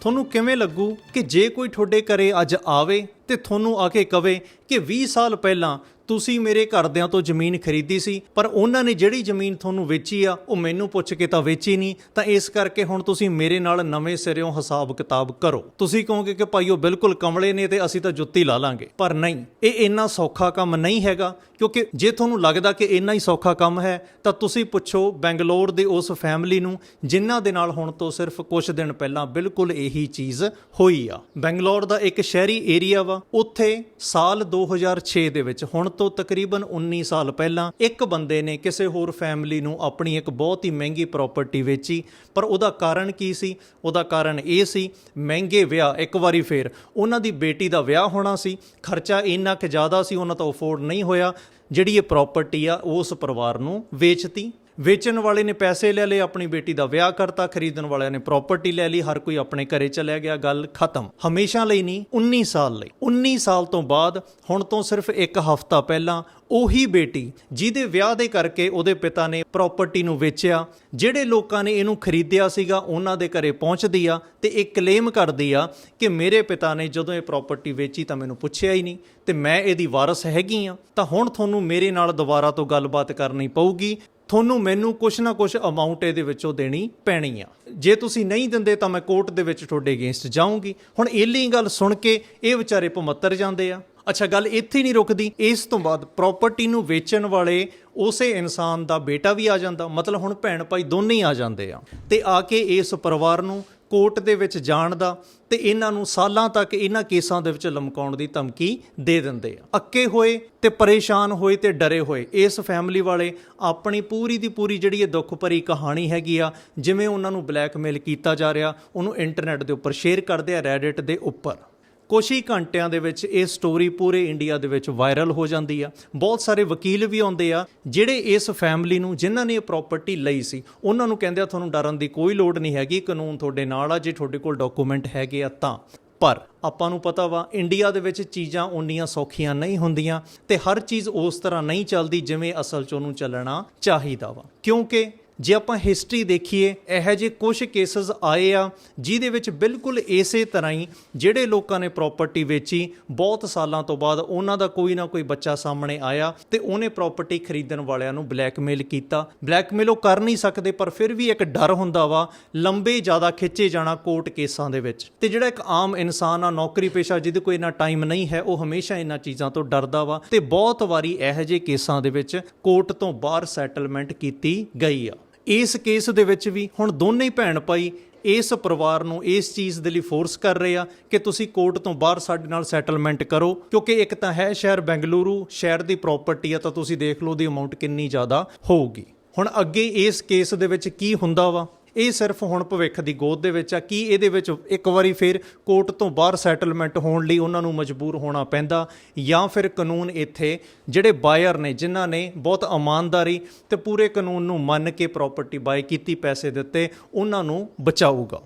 ਤੁਹਾਨੂੰ ਕਿਵੇਂ ਲੱਗੂ ਕਿ ਜੇ ਕੋਈ ਤੁਹਾਡੇ ਘਰੇ ਅੱਜ ਆਵੇ ਤੇ ਤੁਹਾਨੂੰ ਆ ਕੇ ਕਵੇ ਕਿ 20 ਸਾਲ ਪਹਿਲਾਂ ਤੁਸੀਂ ਮੇਰੇ ਘਰਦਿਆਂ ਤੋਂ ਜ਼ਮੀਨ ਖਰੀਦੀ ਸੀ, ਪਰ ਉਹਨਾਂ ਨੇ ਜਿਹੜੀ ਜ਼ਮੀਨ ਤੁਹਾਨੂੰ ਵੇਚੀ ਆ, ਉਹ ਮੈਨੂੰ ਪੁੱਛ ਕੇ ਤਾਂ ਵੇਚੀ ਨਹੀਂ, ਤਾਂ ਇਸ ਕਰਕੇ ਹੁਣ ਤੁਸੀਂ ਮੇਰੇ ਨਾਲ ਨਵੇਂ ਸਿਰਿਓਂ ਹਿਸਾਬ ਕਿਤਾਬ ਕਰੋ। ਤੁਸੀਂ ਕਹੋਗੇ ਕਿ ਭਾਈ ਉਹ ਬਿਲਕੁਲ ਕਮਲੇ ਨੇ ਤੇ ਅਸੀਂ ਤਾਂ ਜੁੱਤੀ ਲਾ ਲਾਂਗੇ। ਪਰ ਨਹੀਂ, ਇਹ ਇੰਨਾ ਸੌਖਾ ਕੰਮ ਨਹੀਂ ਹੈਗਾ, ਕਿਉਂਕਿ ਜੇ ਤੁਹਾਨੂੰ ਲੱਗਦਾ ਕਿ ਇੰਨਾ ਹੀ ਸੌਖਾ ਕੰਮ ਹੈ, ਤਾਂ ਤੁਸੀਂ ਪੁੱਛੋ ਬੈਂਗਲੌਰ ਦੇ ਉਸ ਫੈਮਿਲੀ ਨੂੰ, ਜਿਨ੍ਹਾਂ ਦੇ ਨਾਲ ਹੁਣ ਤੋਂ ਸਿਰਫ ਕੁਝ ਦਿਨ ਪਹਿਲਾਂ ਬਿਲਕੁਲ ਇਹੀ ਚੀਜ਼ ਹੋਈ ਆ। ਬੈਂਗਲੌਰ ਦਾ ਇੱਕ ਸ਼ਹਿਰੀ ਏਰੀਆ ਵਾ, ਉੱਥੇ ਸਾਲ 2006 ਦੇ ਵਿੱਚ ਹੁਣ ਤੋਂ ਤਕਰੀਬਨ 19 ਸਾਲ ਪਹਿਲਾਂ ਇੱਕ ਬੰਦੇ ਨੇ ਕਿਸੇ ਹੋਰ ਫੈਮਿਲੀ ਨੂੰ ਆਪਣੀ ਇੱਕ ਬਹੁਤ ਹੀ ਮਹਿੰਗੀ ਪ੍ਰਾਪਰਟੀ ਵੇਚੀ। ਪਰ ਉਹਦਾ ਕਾਰਨ ਕੀ ਸੀ? ਉਹਦਾ ਕਾਰਨ ਇਹ ਸੀ, ਮਹਿੰਗੇ ਵਿਆਹ, ਇੱਕ ਵਾਰੀ ਫੇਰ ਉਹਨਾਂ ਦੀ ਬੇਟੀ ਦਾ ਵਿਆਹ ਹੋਣਾ ਸੀ। ਖਰਚਾ ਇੰਨਾ ਕਿ ਜ਼ਿਆਦਾ ਸੀ, ਉਹਨਾਂ ਤੋਂ ਅਫੋਰਡ ਨਹੀਂ ਹੋਇਆ। ਜਿਹੜੀ ਇਹ ਪ੍ਰਾਪਰਟੀ ਆ ਉਸ ਪਰਿਵਾਰ ਨੂੰ ਵੇਚਤੀ। ਵੇਚਣ ਵਾਲੇ ਨੇ ਪੈਸੇ ਲੈ ਲਏ, ਆਪਣੀ ਬੇਟੀ ਦਾ ਵਿਆਹ ਕਰਤਾ, ਖਰੀਦਣ ਵਾਲਿਆਂ ਨੇ ਪ੍ਰਾਪਰਟੀ ਲੈ ਲਈ, ਹਰ ਕੋਈ ਆਪਣੇ ਘਰੇ ਚਲਿਆ ਗਿਆ, ਗੱਲ ਖਤਮ। ਹਮੇਸ਼ਾ ਲਈ ਨਹੀਂ 19 ਸਾਲ ਲਈ। 19 ਸਾਲ ਤੋਂ ਬਾਅਦ, ਹੁਣ ਤੋਂ ਸਿਰਫ ਇੱਕ ਹਫ਼ਤਾ ਪਹਿਲਾਂ, ਉਹੀ ਬੇਟੀ, ਜਿਹਦੇ ਵਿਆਹ ਦੇ ਕਰਕੇ ਉਹਦੇ ਪਿਤਾ ਨੇ ਪ੍ਰਾਪਰਟੀ ਨੂੰ ਵੇਚਿਆ, ਜਿਹੜੇ ਲੋਕਾਂ ਨੇ ਇਹਨੂੰ ਖਰੀਦਿਆ ਸੀਗਾ, ਉਹਨਾਂ ਦੇ ਘਰੇ ਪਹੁੰਚਦੀ ਆ ਤੇ ਇਹ ਕਲੇਮ ਕਰਦੀ ਆ ਕਿ ਮੇਰੇ ਪਿਤਾ ਨੇ ਜਦੋਂ ਇਹ ਪ੍ਰਾਪਰਟੀ ਵੇਚੀ ਤਾਂ ਮੈਨੂੰ ਪੁੱਛਿਆ ਹੀ ਨਹੀਂ ਤੇ ਮੈਂ ਇਹਦੀ ਵਾਰਸ ਹੈਗੀ ਆ। ਤਾਂ ਹੁਣ ਤੁਹਾਨੂੰ ਮੇਰੇ ਨਾਲ ਦੁਬਾਰਾ ਤੋਂ ਗੱਲਬਾਤ ਕਰਨੀ ਪਊਗੀ। ਤੁਹਾਨੂੰ ਮੈਨੂੰ ਕੁਛ ਨਾ ਕੁਛ ਅਮਾਉਂਟ ਇਹਦੇ ਵਿੱਚੋਂ ਦੇਣੀ ਪੈਣੀ ਆ। ਜੇ ਤੁਸੀਂ ਨਹੀਂ ਦਿੰਦੇ ਤਾਂ ਮੈਂ ਕੋਰਟ ਦੇ ਵਿੱਚ ਤੁਹਾਡੇ ਅਗੇਂਸਟ ਜਾਊਂਗੀ। ਹੁਣ ਇਹਲੀ ਗੱਲ ਸੁਣ ਕੇ ਇਹ ਵਿਚਾਰੇ ਭਮੱਤਰ ਜਾਂਦੇ ਆ। ਅੱਛਾ, ਗੱਲ ਇੱਥੇ ਨਹੀਂ ਰੁਕਦੀ। ਇਸ ਤੋਂ ਬਾਅਦ ਪ੍ਰਾਪਰਟੀ ਨੂੰ ਵੇਚਣ ਵਾਲੇ ਉਸੇ ਇਨਸਾਨ ਦਾ ਬੇਟਾ ਵੀ ਆ ਜਾਂਦਾ। ਮਤਲਬ ਹੁਣ ਭੈਣ ਭਾਈ ਦੋਨੇ ਹੀ ਆ ਜਾਂਦੇ ਆ। ਤੇ ਆ ਕੇ ਇਸ ਪਰਿਵਾਰ ਨੂੰ ਕੋਰਟ ਦੇ ਵਿੱਚ ਜਾਣ ਦਾ ਤੇ ਇਹਨਾਂ ਨੂੰ ਸਾਲਾਂ ਤੱਕ ਇਹਨਾਂ ਕੇਸਾਂ ਦੇ ਵਿੱਚ ਲਮਕਾਉਣ ਦੀ ਧਮਕੀ ਦੇ ਦਿੰਦੇ ਆ। ਅੱਕੇ ਹੋਏ ਤੇ ਪਰੇਸ਼ਾਨ ਹੋਏ ਤੇ ਡਰੇ ਹੋਏ। ਇਸ ਫੈਮਿਲੀ ਵਾਲੇ ਆਪਣੀ ਪੂਰੀ ਦੀ ਪੂਰੀ ਜਿਹੜੀ ਇਹ ਦੁੱਖ ਭਰੀ ਕਹਾਣੀ ਹੈਗੀ ਆ, ਜਿਵੇਂ ਉਹਨਾਂ ਨੂੰ ਬਲੈਕਮੇਲ ਕੀਤਾ ਜਾ ਰਿਹਾ, ਉਹਨੂੰ ਇੰਟਰਨੈਟ ਦੇ ਉੱਪਰ ਸ਼ੇਅਰ ਕਰਦੇ ਆ ਰੈਡਿਟ ਦੇ ਉੱਪਰ। ਕੁਛ ਹੀ ਘੰਟਿਆਂ ਦੇ ਵਿੱਚ ਇਹ ਸਟੋਰੀ ਪੂਰੇ ਇੰਡੀਆ ਦੇ ਵਿੱਚ ਵਾਇਰਲ ਹੋ ਜਾਂਦੀ ਆ। ਬਹੁਤ ਸਾਰੇ ਵਕੀਲ ਵੀ ਆਉਂਦੇ ਆ, ਜਿਹੜੇ ਇਸ ਫੈਮਿਲੀ ਨੂੰ, ਜਿਨ੍ਹਾਂ ਨੇ ਇਹ ਪ੍ਰਾਪਰਟੀ ਲਈ ਸੀ, ਉਹਨਾਂ ਨੂੰ ਕਹਿੰਦੇ ਆ, ਤੁਹਾਨੂੰ ਡਰਨ ਦੀ ਕੋਈ ਲੋੜ ਨਹੀਂ ਹੈਗੀ, ਕਾਨੂੰਨ ਤੁਹਾਡੇ ਨਾਲ ਆ, ਜੇ ਤੁਹਾਡੇ ਕੋਲ ਡਾਕੂਮੈਂਟ ਹੈਗੇ ਆ ਤਾਂ। ਪਰ ਆਪਾਂ ਨੂੰ ਪਤਾ ਵਾ ਇੰਡੀਆ ਦੇ ਵਿੱਚ ਚੀਜ਼ਾਂ ਓਨੀਆਂ ਸੌਖੀਆਂ ਨਹੀਂ ਹੁੰਦੀਆਂ ਤੇ ਹਰ ਚੀਜ਼ ਉਸ ਤਰ੍ਹਾਂ ਨਹੀਂ ਚੱਲਦੀ ਜਿਵੇਂ ਅਸਲ 'ਚ ਉਹਨੂੰ ਚੱਲਣਾ ਚਾਹੀਦਾ ਵਾ। ਕਿਉਂਕਿ ਜੇ ਆਪਾਂ ਹਿਸਟਰੀ ਦੇਖੀਏ, ਇਹੋ ਜਿਹੇ ਕੁਝ ਕੇਸਸ ਆਏ ਆ, ਜਿਹਦੇ ਵਿੱਚ ਬਿਲਕੁਲ ਇਸੇ ਤਰ੍ਹਾਂ ਹੀ ਜਿਹੜੇ ਲੋਕਾਂ ਨੇ ਪ੍ਰਾਪਰਟੀ ਵੇਚੀ, ਬਹੁਤ ਸਾਲਾਂ ਤੋਂ ਬਾਅਦ ਉਹਨਾਂ ਦਾ ਕੋਈ ਨਾ ਕੋਈ ਬੱਚਾ ਸਾਹਮਣੇ ਆਇਆ ਤੇ ਉਹਨੇ ਪ੍ਰਾਪਰਟੀ ਖਰੀਦਣ ਵਾਲਿਆਂ ਨੂੰ ਬਲੈਕਮੇਲ ਕੀਤਾ। ਬਲੈਕਮੇਲ ਉਹ ਕਰ ਨਹੀਂ ਸਕਦੇ, ਪਰ ਫਿਰ ਵੀ ਇੱਕ ਡਰ ਹੁੰਦਾ ਵਾ, ਲੰਬੇ ਜ਼ਿਆਦਾ ਖਿੱਚੇ ਜਾਣਾ ਕੋਰਟ ਕੇਸਾਂ ਦੇ ਵਿੱਚ। ਤੇ ਜਿਹੜਾ ਇੱਕ ਆਮ ਇਨਸਾਨ ਆ, ਨੌਕਰੀ ਪੇਸ਼ਾ ਜਿਹਦੇ ਕੋਈ ਇੰਨਾ ਟਾਈਮ ਨਹੀਂ ਹੈ, ਉਹ ਹਮੇਸ਼ਾ ਇਹਨਾਂ ਚੀਜ਼ਾਂ ਤੋਂ ਡਰਦਾ ਵਾ ਤੇ ਬਹੁਤ ਵਾਰੀ ਇਹੋ ਜਿਹੇ ਕੇਸਾਂ ਦੇ ਵਿੱਚ ਕੋਰਟ ਤੋਂ ਬਾਹਰ ਸੈਟਲਮੈਂਟ ਕੀਤੀ ਗਈ ਆ। ਇਸ ਕੇਸ ਦੇ ਵਿੱਚ ਵੀ ਹੁਣ ਦੋਨੇ ਹੀ ਭੈਣ ਭਾਈ ਇਸ ਪਰਿਵਾਰ ਨੂੰ ਇਸ ਚੀਜ਼ ਦੇ ਲਈ ਫੋਰਸ ਕਰ ਰਹੇ ਆ ਕਿ ਤੁਸੀਂ ਕੋਰਟ ਤੋਂ ਬਾਹਰ ਸਾਡੇ ਨਾਲ ਸੈਟਲਮੈਂਟ ਕਰੋ, ਕਿਉਂਕਿ ਇੱਕ ਤਾਂ ਹੈ ਸ਼ਹਿਰ ਬੈਂਗਲੁਰੂ, ਸ਼ਹਿਰ ਦੀ ਪ੍ਰਾਪਰਟੀ ਆ ਤਾਂ ਤੁਸੀਂ ਦੇਖ ਲਓ ਦੀ ਅਮਾਉਂਟ ਕਿੰਨੀ ਜ਼ਿਆਦਾ ਹੋਊਗੀ। ਹੁਣ ਅੱਗੇ ਇਸ ਕੇਸ ਦੇ ਵਿੱਚ ਕੀ ਹੁੰਦਾ ਵਾ? ਇਹ ਸਿਰਫ ਹੁਣ ਭਵਿੱਖ ਦੀ ਗੋਦ ਦੇ ਵਿੱਚ ਆ। ਕੀ ਇਹਦੇ ਵਿੱਚ ਇੱਕ ਵਾਰੀ ਫਿਰ ਕੋਰਟ ਤੋਂ ਬਾਹਰ ਸੈਟਲਮੈਂਟ ਹੋਣ ਲਈ ਉਹਨਾਂ ਨੂੰ ਮਜਬੂਰ ਹੋਣਾ ਪੈਂਦਾ? ਜਾਂ ਫਿਰ ਕਾਨੂੰਨ ਇੱਥੇ ਜਿਹੜੇ ਬਾਇਰ ਨੇ, ਜਿਨ੍ਹਾਂ ਨੇ ਬਹੁਤ ਇਮਾਨਦਾਰੀ ਤੇ ਪੂਰੇ ਕਾਨੂੰਨ ਨੂੰ ਮੰਨ ਕੇ ਪ੍ਰਾਪਰਟੀ ਬਾਈ ਕੀਤੀ, ਪੈਸੇ ਦਿੱਤੇ, ਉਹਨਾਂ ਨੂੰ ਬਚਾਊਗਾ।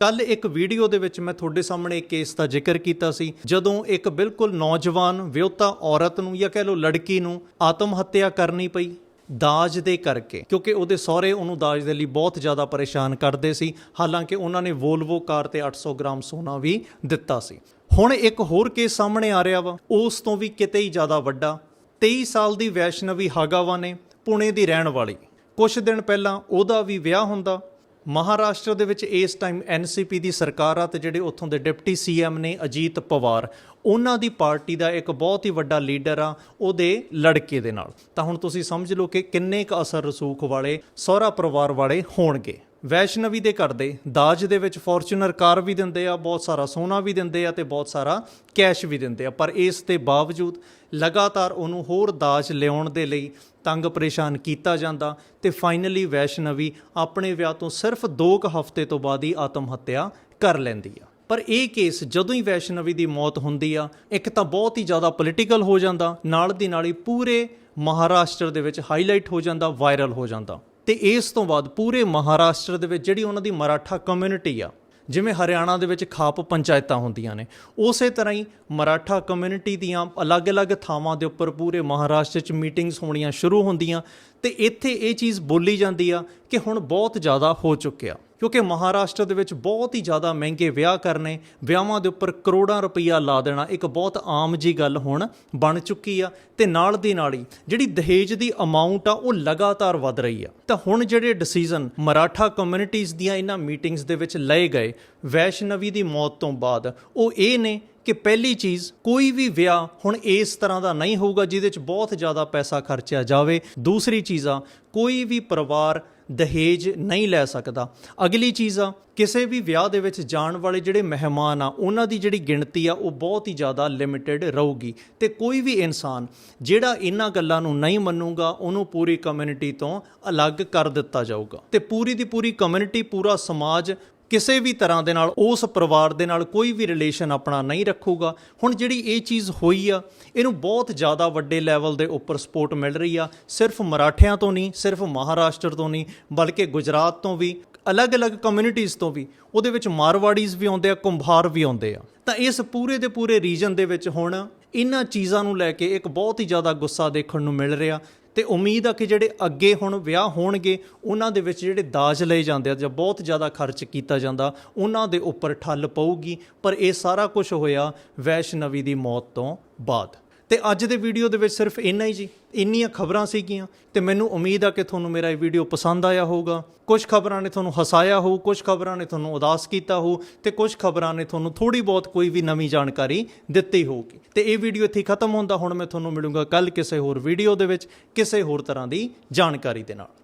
ਕੱਲ ਇੱਕ ਵੀਡੀਓ ਦੇ ਵਿੱਚ ਮੈਂ ਤੁਹਾਡੇ ਸਾਹਮਣੇ ਇੱਕ ਕੇਸ ਦਾ ਜ਼ਿਕਰ ਕੀਤਾ ਸੀ। ਜਦੋਂ ਇੱਕ ਬਿਲਕੁਲ ਨੌਜਵਾਨ ਵਿਆਹੁਤਾ ਔਰਤ ਨੂੰ ਜਾਂ ਕਹਿ ਲਓ ਲੜਕੀ ਨੂੰ ਆਤਮ ਹੱਤਿਆ ਕਰਨੀ ਪਈ ਦਾਜ ਦੇ ਕਰਕੇ, ਕਿਉਂਕਿ ਉਹਦੇ ਸਹੁਰੇ ਉਹਨੂੰ ਦਾਜ ਦੇ ਲਈ ਬਹੁਤ ਜ਼ਿਆਦਾ ਪਰੇਸ਼ਾਨ ਕਰਦੇ ਸੀ। ਹਾਲਾਂਕਿ ਉਹਨਾਂ ਨੇ ਵੋਲਵੋ ਕਾਰ ਤੇ 800 ਗ੍ਰਾਮ ਸੋਨਾ ਵੀ ਦਿੱਤਾ ਸੀ। ਹੁਣ ਇੱਕ ਹੋਰ ਕੇਸ ਸਾਹਮਣੇ ਆ ਰਿਹਾ ਵਾ। ਉਸ ਤੋਂ ਵੀ ਕਿਤੇ ਹੀ ਜ਼ਿਆਦਾ ਵੱਡਾ। 23 ਸਾਲ ਦੀ ਵੈਸ਼ਨਵੀ ਹਾਗਾਵਾ ਨੇ ਪੁਣੇ ਦੀ ਰਹਿਣ ਵਾਲੀ। ਕੁਝ ਦਿਨ ਪਹਿਲਾਂ ਉਹਦਾ ਵੀ ਵਿਆਹ ਹੁੰਦਾ। ਮਹਾਰਾਸ਼ਟਰ ਦੇ ਵਿੱਚ ਇਸ ਟਾਈਮ ਐਨਸੀਪੀ ਦੀ ਸਰਕਾਰ ਆ ਤੇ ਜਿਹੜੇ ਉੱਥੋਂ ਦੇ ਡਿਪਟੀ ਸੀਐਮ ਨੇ ਅਜੀਤ ਪਵਾਰ, ਉਹਨਾਂ ਦੀ ਪਾਰਟੀ ਦਾ ਇੱਕ ਬਹੁਤ ਹੀ ਵੱਡਾ ਲੀਡਰ ਆ ਉਹਦੇ ਲੜਕੇ ਦੇ ਨਾਲ। ਤਾਂ ਹੁਣ ਤੁਸੀਂ ਸਮਝ ਲਓ ਕਿ ਕਿੰਨੇ ਕੁ ਅਸਰ ਰਸੂਖ ਵਾਲੇ ਸਹੁਰਾ ਪਰਿਵਾਰ ਵਾਲੇ ਹੋਣਗੇ। ਵੈਸ਼ਨਵੀ ਦੇ ਘਰ ਦੇ ਦਾਜ ਦੇ ਵਿੱਚ ਫੋਰਚੂਨਰ ਕਾਰ ਵੀ ਦਿੰਦੇ ਆ, ਬਹੁਤ ਸਾਰਾ ਸੋਨਾ ਵੀ ਦਿੰਦੇ ਆ ਤੇ ਬਹੁਤ ਸਾਰਾ ਕੈਸ਼ ਵੀ ਦਿੰਦੇ ਆ। ਪਰ ਇਸ ਦੇ ਬਾਵਜੂਦ ਲਗਾਤਾਰ ਉਹਨੂੰ ਹੋਰ ਦਾਜ ਲਿਆਉਣ ਦੇ ਲਈ ਤੰਗ ਪਰੇਸ਼ਾਨ ਕੀਤਾ ਜਾਂਦਾ ਤੇ ਫਾਈਨਲੀ ਵੈਸ਼ਨਵੀ ਆਪਣੇ ਵਿਆਹ ਤੋਂ ਸਿਰਫ 2 ਕੁ ਹਫ਼ਤੇ ਤੋਂ ਬਾਅਦ ਹੀ ਆਤਮ ਹੱਤਿਆ ਕਰ ਲੈਂਦੀ ਆ। ਪਰ ਇਹ ਕੇਸ ਜਦੋਂ ਹੀ ਵੈਸ਼ਨਵੀ ਦੀ ਮੌਤ ਹੁੰਦੀ ਆ, ਇੱਕ ਤਾਂ ਬਹੁਤ ਹੀ ਜ਼ਿਆਦਾ ਪੋਲੀਟੀਕਲ ਹੋ ਜਾਂਦਾ, ਨਾਲ ਦੀ ਨਾਲ ਹੀ ਪੂਰੇ ਮਹਾਰਾਸ਼ਟਰ ਦੇ ਵਿੱਚ ਹਾਈਲਾਈਟ ਹੋ ਜਾਂਦਾ ਵਾਇਰਲ ਹੋ ਜਾਂਦਾ। ਤੇ ਇਸ ਤੋਂ ਬਾਅਦ ਪੂਰੇ ਮਹਾਰਾਸ਼ਟਰ ਦੇ ਵਿੱਚ ਜਿਹੜੀ ਉਹਨਾਂ ਦੀ ਮਰਾਠਾ ਕਮਿਊਨਿਟੀ ਆ, ਜਿਵੇਂ ਹਰਿਆਣਾ ਦੇ ਵਿੱਚ ਖਾਪ ਪੰਚਾਇਤਾਂ ਹੁੰਦੀਆਂ ਨੇ, ਉਸੇ ਤਰ੍ਹਾਂ ਹੀ ਮਰਾਠਾ ਕਮਿਊਨਿਟੀ ਦੀਆਂ ਅਲੱਗ-ਅਲੱਗ ਥਾਵਾਂ ਦੇ ਉੱਪਰ ਪੂਰੇ ਮਹਾਰਾਸ਼ਟਰ 'ਚ ਮੀਟਿੰਗਸ ਹੋਣੀਆਂ ਸ਼ੁਰੂ ਹੁੰਦੀਆਂ ਤੇ ਇੱਥੇ ਇਹ ਚੀਜ਼ ਬੋਲੀ ਜਾਂਦੀ ਆ ਕਿ ਹੁਣ ਬਹੁਤ ਜ਼ਿਆਦਾ ਹੋ ਚੁੱਕਿਆ। ਕਿਉਂਕਿ ਮਹਾਰਾਸ਼ਟਰ ਦੇ ਵਿੱਚ ਬਹੁਤ ਹੀ ਜ਼ਿਆਦਾ ਮਹਿੰਗੇ ਵਿਆਹ ਕਰਨੇ, ਵਿਆਹਾਂ ਦੇ ਉੱਪਰ ਕਰੋੜਾਂ ਰੁਪਈਆ ਲਾ ਦੇਣਾ ਇੱਕ ਬਹੁਤ ਆਮ ਜੀ ਗੱਲ ਹੁਣ ਬਣ ਚੁੱਕੀ ਆ ਤੇ ਨਾਲ ਦੀ ਨਾਲ ਹੀ ਜਿਹੜੀ ਦਹੇਜ ਦੀ ਅਮਾਉਂਟ ਆ ਉਹ ਲਗਾਤਾਰ ਵੱਧ ਰਹੀ ਆ। ਤਾਂ ਹੁਣ ਜਿਹੜੇ ਡਿਸੀਜਨ ਮਰਾਠਾ ਕਮਿਊਨਿਟੀਜ਼ ਦੀਆਂ ਇਹਨਾਂ ਮੀਟਿੰਗਸ ਦੇ ਵਿੱਚ ਲਏ ਗਏ, ਵੈਸ਼ਨਵੀ ਦੀ ਮੌਤ ਤੋਂ ਬਾਅਦ ਉਹ ਇਹ ਨੇ ਕਿ ਪਹਿਲੀ ਚੀਜ਼, ਕੋਈ ਵੀ ਵਿਆਹ ਹੁਣ ਇਸ ਤਰ੍ਹਾਂ ਦਾ ਨਹੀਂ ਹੋਊਗਾ ਜਿਹਦੇ ਵਿੱਚ ਬਹੁਤ ਜ਼ਿਆਦਾ ਪੈਸਾ ਖਰਚਿਆ ਜਾਵੇ। ਦੂਸਰੀ ਚੀਜ਼ ਆ, ਕੋਈ ਵੀ ਪਰਿਵਾਰ ਦਹੇਜ ਨਹੀਂ ਲੈ ਸਕਦਾ। ਅਗਲੀ ਚੀਜ਼ ਆ, ਕਿਸੇ ਵੀ ਵਿਆਹ ਦੇ ਵਿੱਚ ਜਾਣ ਵਾਲੇ ਜਿਹੜੇ ਮਹਿਮਾਨ ਆ, ਉਹਨਾਂ ਦੀ ਜਿਹੜੀ ਗਿਣਤੀ ਆ, ਉਹ ਬਹੁਤ ਹੀ ਜ਼ਿਆਦਾ ਲਿਮਿਟਿਡ ਰਹੂਗੀ। ਤੇ ਕੋਈ ਵੀ ਇਨਸਾਨ ਜਿਹੜਾ ਇਹਨਾਂ ਗੱਲਾਂ ਨੂੰ ਨਹੀਂ ਮੰਨੂਗਾ, ਉਹਨੂੰ ਪੂਰੀ ਕਮਿਊਨਿਟੀ ਤੋਂ ਅਲੱਗ ਕਰ ਦਿੱਤਾ ਜਾਊਗਾ। ਤੇ ਪੂਰੀ ਦੀ ਪੂਰੀ ਕਮਿਊਨਿਟੀ, ਪੂਰਾ ਸਮਾਜ ਕਿਸੇ ਵੀ ਤਰ੍ਹਾਂ ਦੇ ਨਾਲ, ਉਸ ਪਰਿਵਾਰ ਦੇ ਨਾਲ ਕੋਈ ਵੀ ਰਿਲੇਸ਼ਨ ਆਪਣਾ ਨਹੀਂ ਰੱਖੂਗਾ। ਹੁਣ ਜਿਹੜੀ ਇਹ ਚੀਜ਼ ਹੋਈ ਆ, ਇਹਨੂੰ ਬਹੁਤ ਜ਼ਿਆਦਾ ਵੱਡੇ ਲੈਵਲ ਦੇ ਉੱਪਰ ਸਪੋਰਟ ਮਿਲ ਰਹੀ ਆ। ਸਿਰਫ ਮਰਾਠਿਆਂ ਤੋਂ ਨਹੀਂ, ਸਿਰਫ ਮਹਾਰਾਸ਼ਟਰ ਤੋਂ ਨਹੀਂ, ਬਲਕਿ ਗੁਜਰਾਤ ਤੋਂ ਵੀ, ਅਲੱਗ-ਅਲੱਗ ਕਮਿਊਨਿਟੀਜ਼ ਤੋਂ ਵੀ, ਉਹਦੇ ਵਿੱਚ ਮਾਰਵਾੜੀਜ਼ ਵੀ ਆਉਂਦੇ ਆ, ਕੁੰਭਾਰ ਵੀ ਆਉਂਦੇ ਆ। ਤਾਂ ਇਸ ਪੂਰੇ ਦੇ ਪੂਰੇ ਰੀਜਨ ਦੇ ਵਿੱਚ ਹੁਣ ਇਹਨਾਂ ਚੀਜ਼ਾਂ ਨੂੰ ਲੈ ਕੇ ਇੱਕ ਬਹੁਤ ਹੀ ਜ਼ਿਆਦਾ ਗੁੱਸਾ ਦੇਖਣ ਨੂੰ ਮਿਲ ਰਿਹਾ। ਤੇ ਉਮੀਦ ਆ ਕਿ ਜਿਹੜੇ ਅੱਗੇ ਹੁਣ ਵਿਆਹ ਹੋਣਗੇ, ਉਹਨਾਂ ਦੇ ਵਿੱਚ ਜਿਹੜੇ ਦਾਜ ਲਏ ਜਾਂਦੇ ਆ ਜਾਂ ਬਹੁਤ ਜ਼ਿਆਦਾ ਖਰਚ ਕੀਤਾ ਜਾਂਦਾ, ਉਹਨਾਂ ਦੇ ਉੱਪਰ ਠੱਲ ਪਊਗੀ। ਪਰ ਇਹ ਸਾਰਾ ਕੁਝ ਹੋਇਆ ਵੈਸ਼ਨਵੀ ਦੀ ਮੌਤ ਤੋਂ ਬਾਅਦ। ਤੇ ਅੱਜ ਦੇ ਵੀਡੀਓ ਦੇ ਵਿੱਚ ਸਿਰਫ ਇੰਨਾ ਹੀ ਜੀ। ਇੰਨੀਆਂ ਖਬਰਾਂ ਸੀਗੀਆਂ ਤੇ ਮੈਨੂੰ ਉਮੀਦ ਆ ਕਿ ਤੁਹਾਨੂੰ ਮੇਰਾ ਇਹ ਵੀਡੀਓ ਪਸੰਦ ਆਇਆ ਹੋਊਗਾ। ਕੁਝ ਖਬਰਾਂ ਨੇ ਤੁਹਾਨੂੰ ਹਸਾਇਆ ਹੋਊ ਕੁਝ ਖਬਰਾਂ ਨੇ ਤੁਹਾਨੂੰ ਉਦਾਸ ਕੀਤਾ ਹੋਊ ਤੇ ਕੁਝ ਖਬਰਾਂ ਨੇ ਤੁਹਾਨੂੰ ਥੋੜੀ ਬਹੁਤ ਕੋਈ ਵੀ ਨਵੀਂ ਜਾਣਕਾਰੀ ਦਿੱਤੀ ਹੋਊਗੀ। ਤੇ ਇਹ ਵੀਡੀਓ ਇੱਥੇ ਖਤਮ ਹੁੰਦਾ ਹੁਣ ਮੈਂ ਤੁਹਾਨੂੰ ਮਿਲੂੰਗਾ ਕੱਲ ਕਿਸੇ ਹੋਰ ਵੀਡੀਓ ਦੇ ਵਿੱਚ ਕਿਸੇ ਹੋਰ ਤਰ੍ਹਾਂ ਦੀ ਜਾਣਕਾਰੀ ਦੇ ਨਾਲ।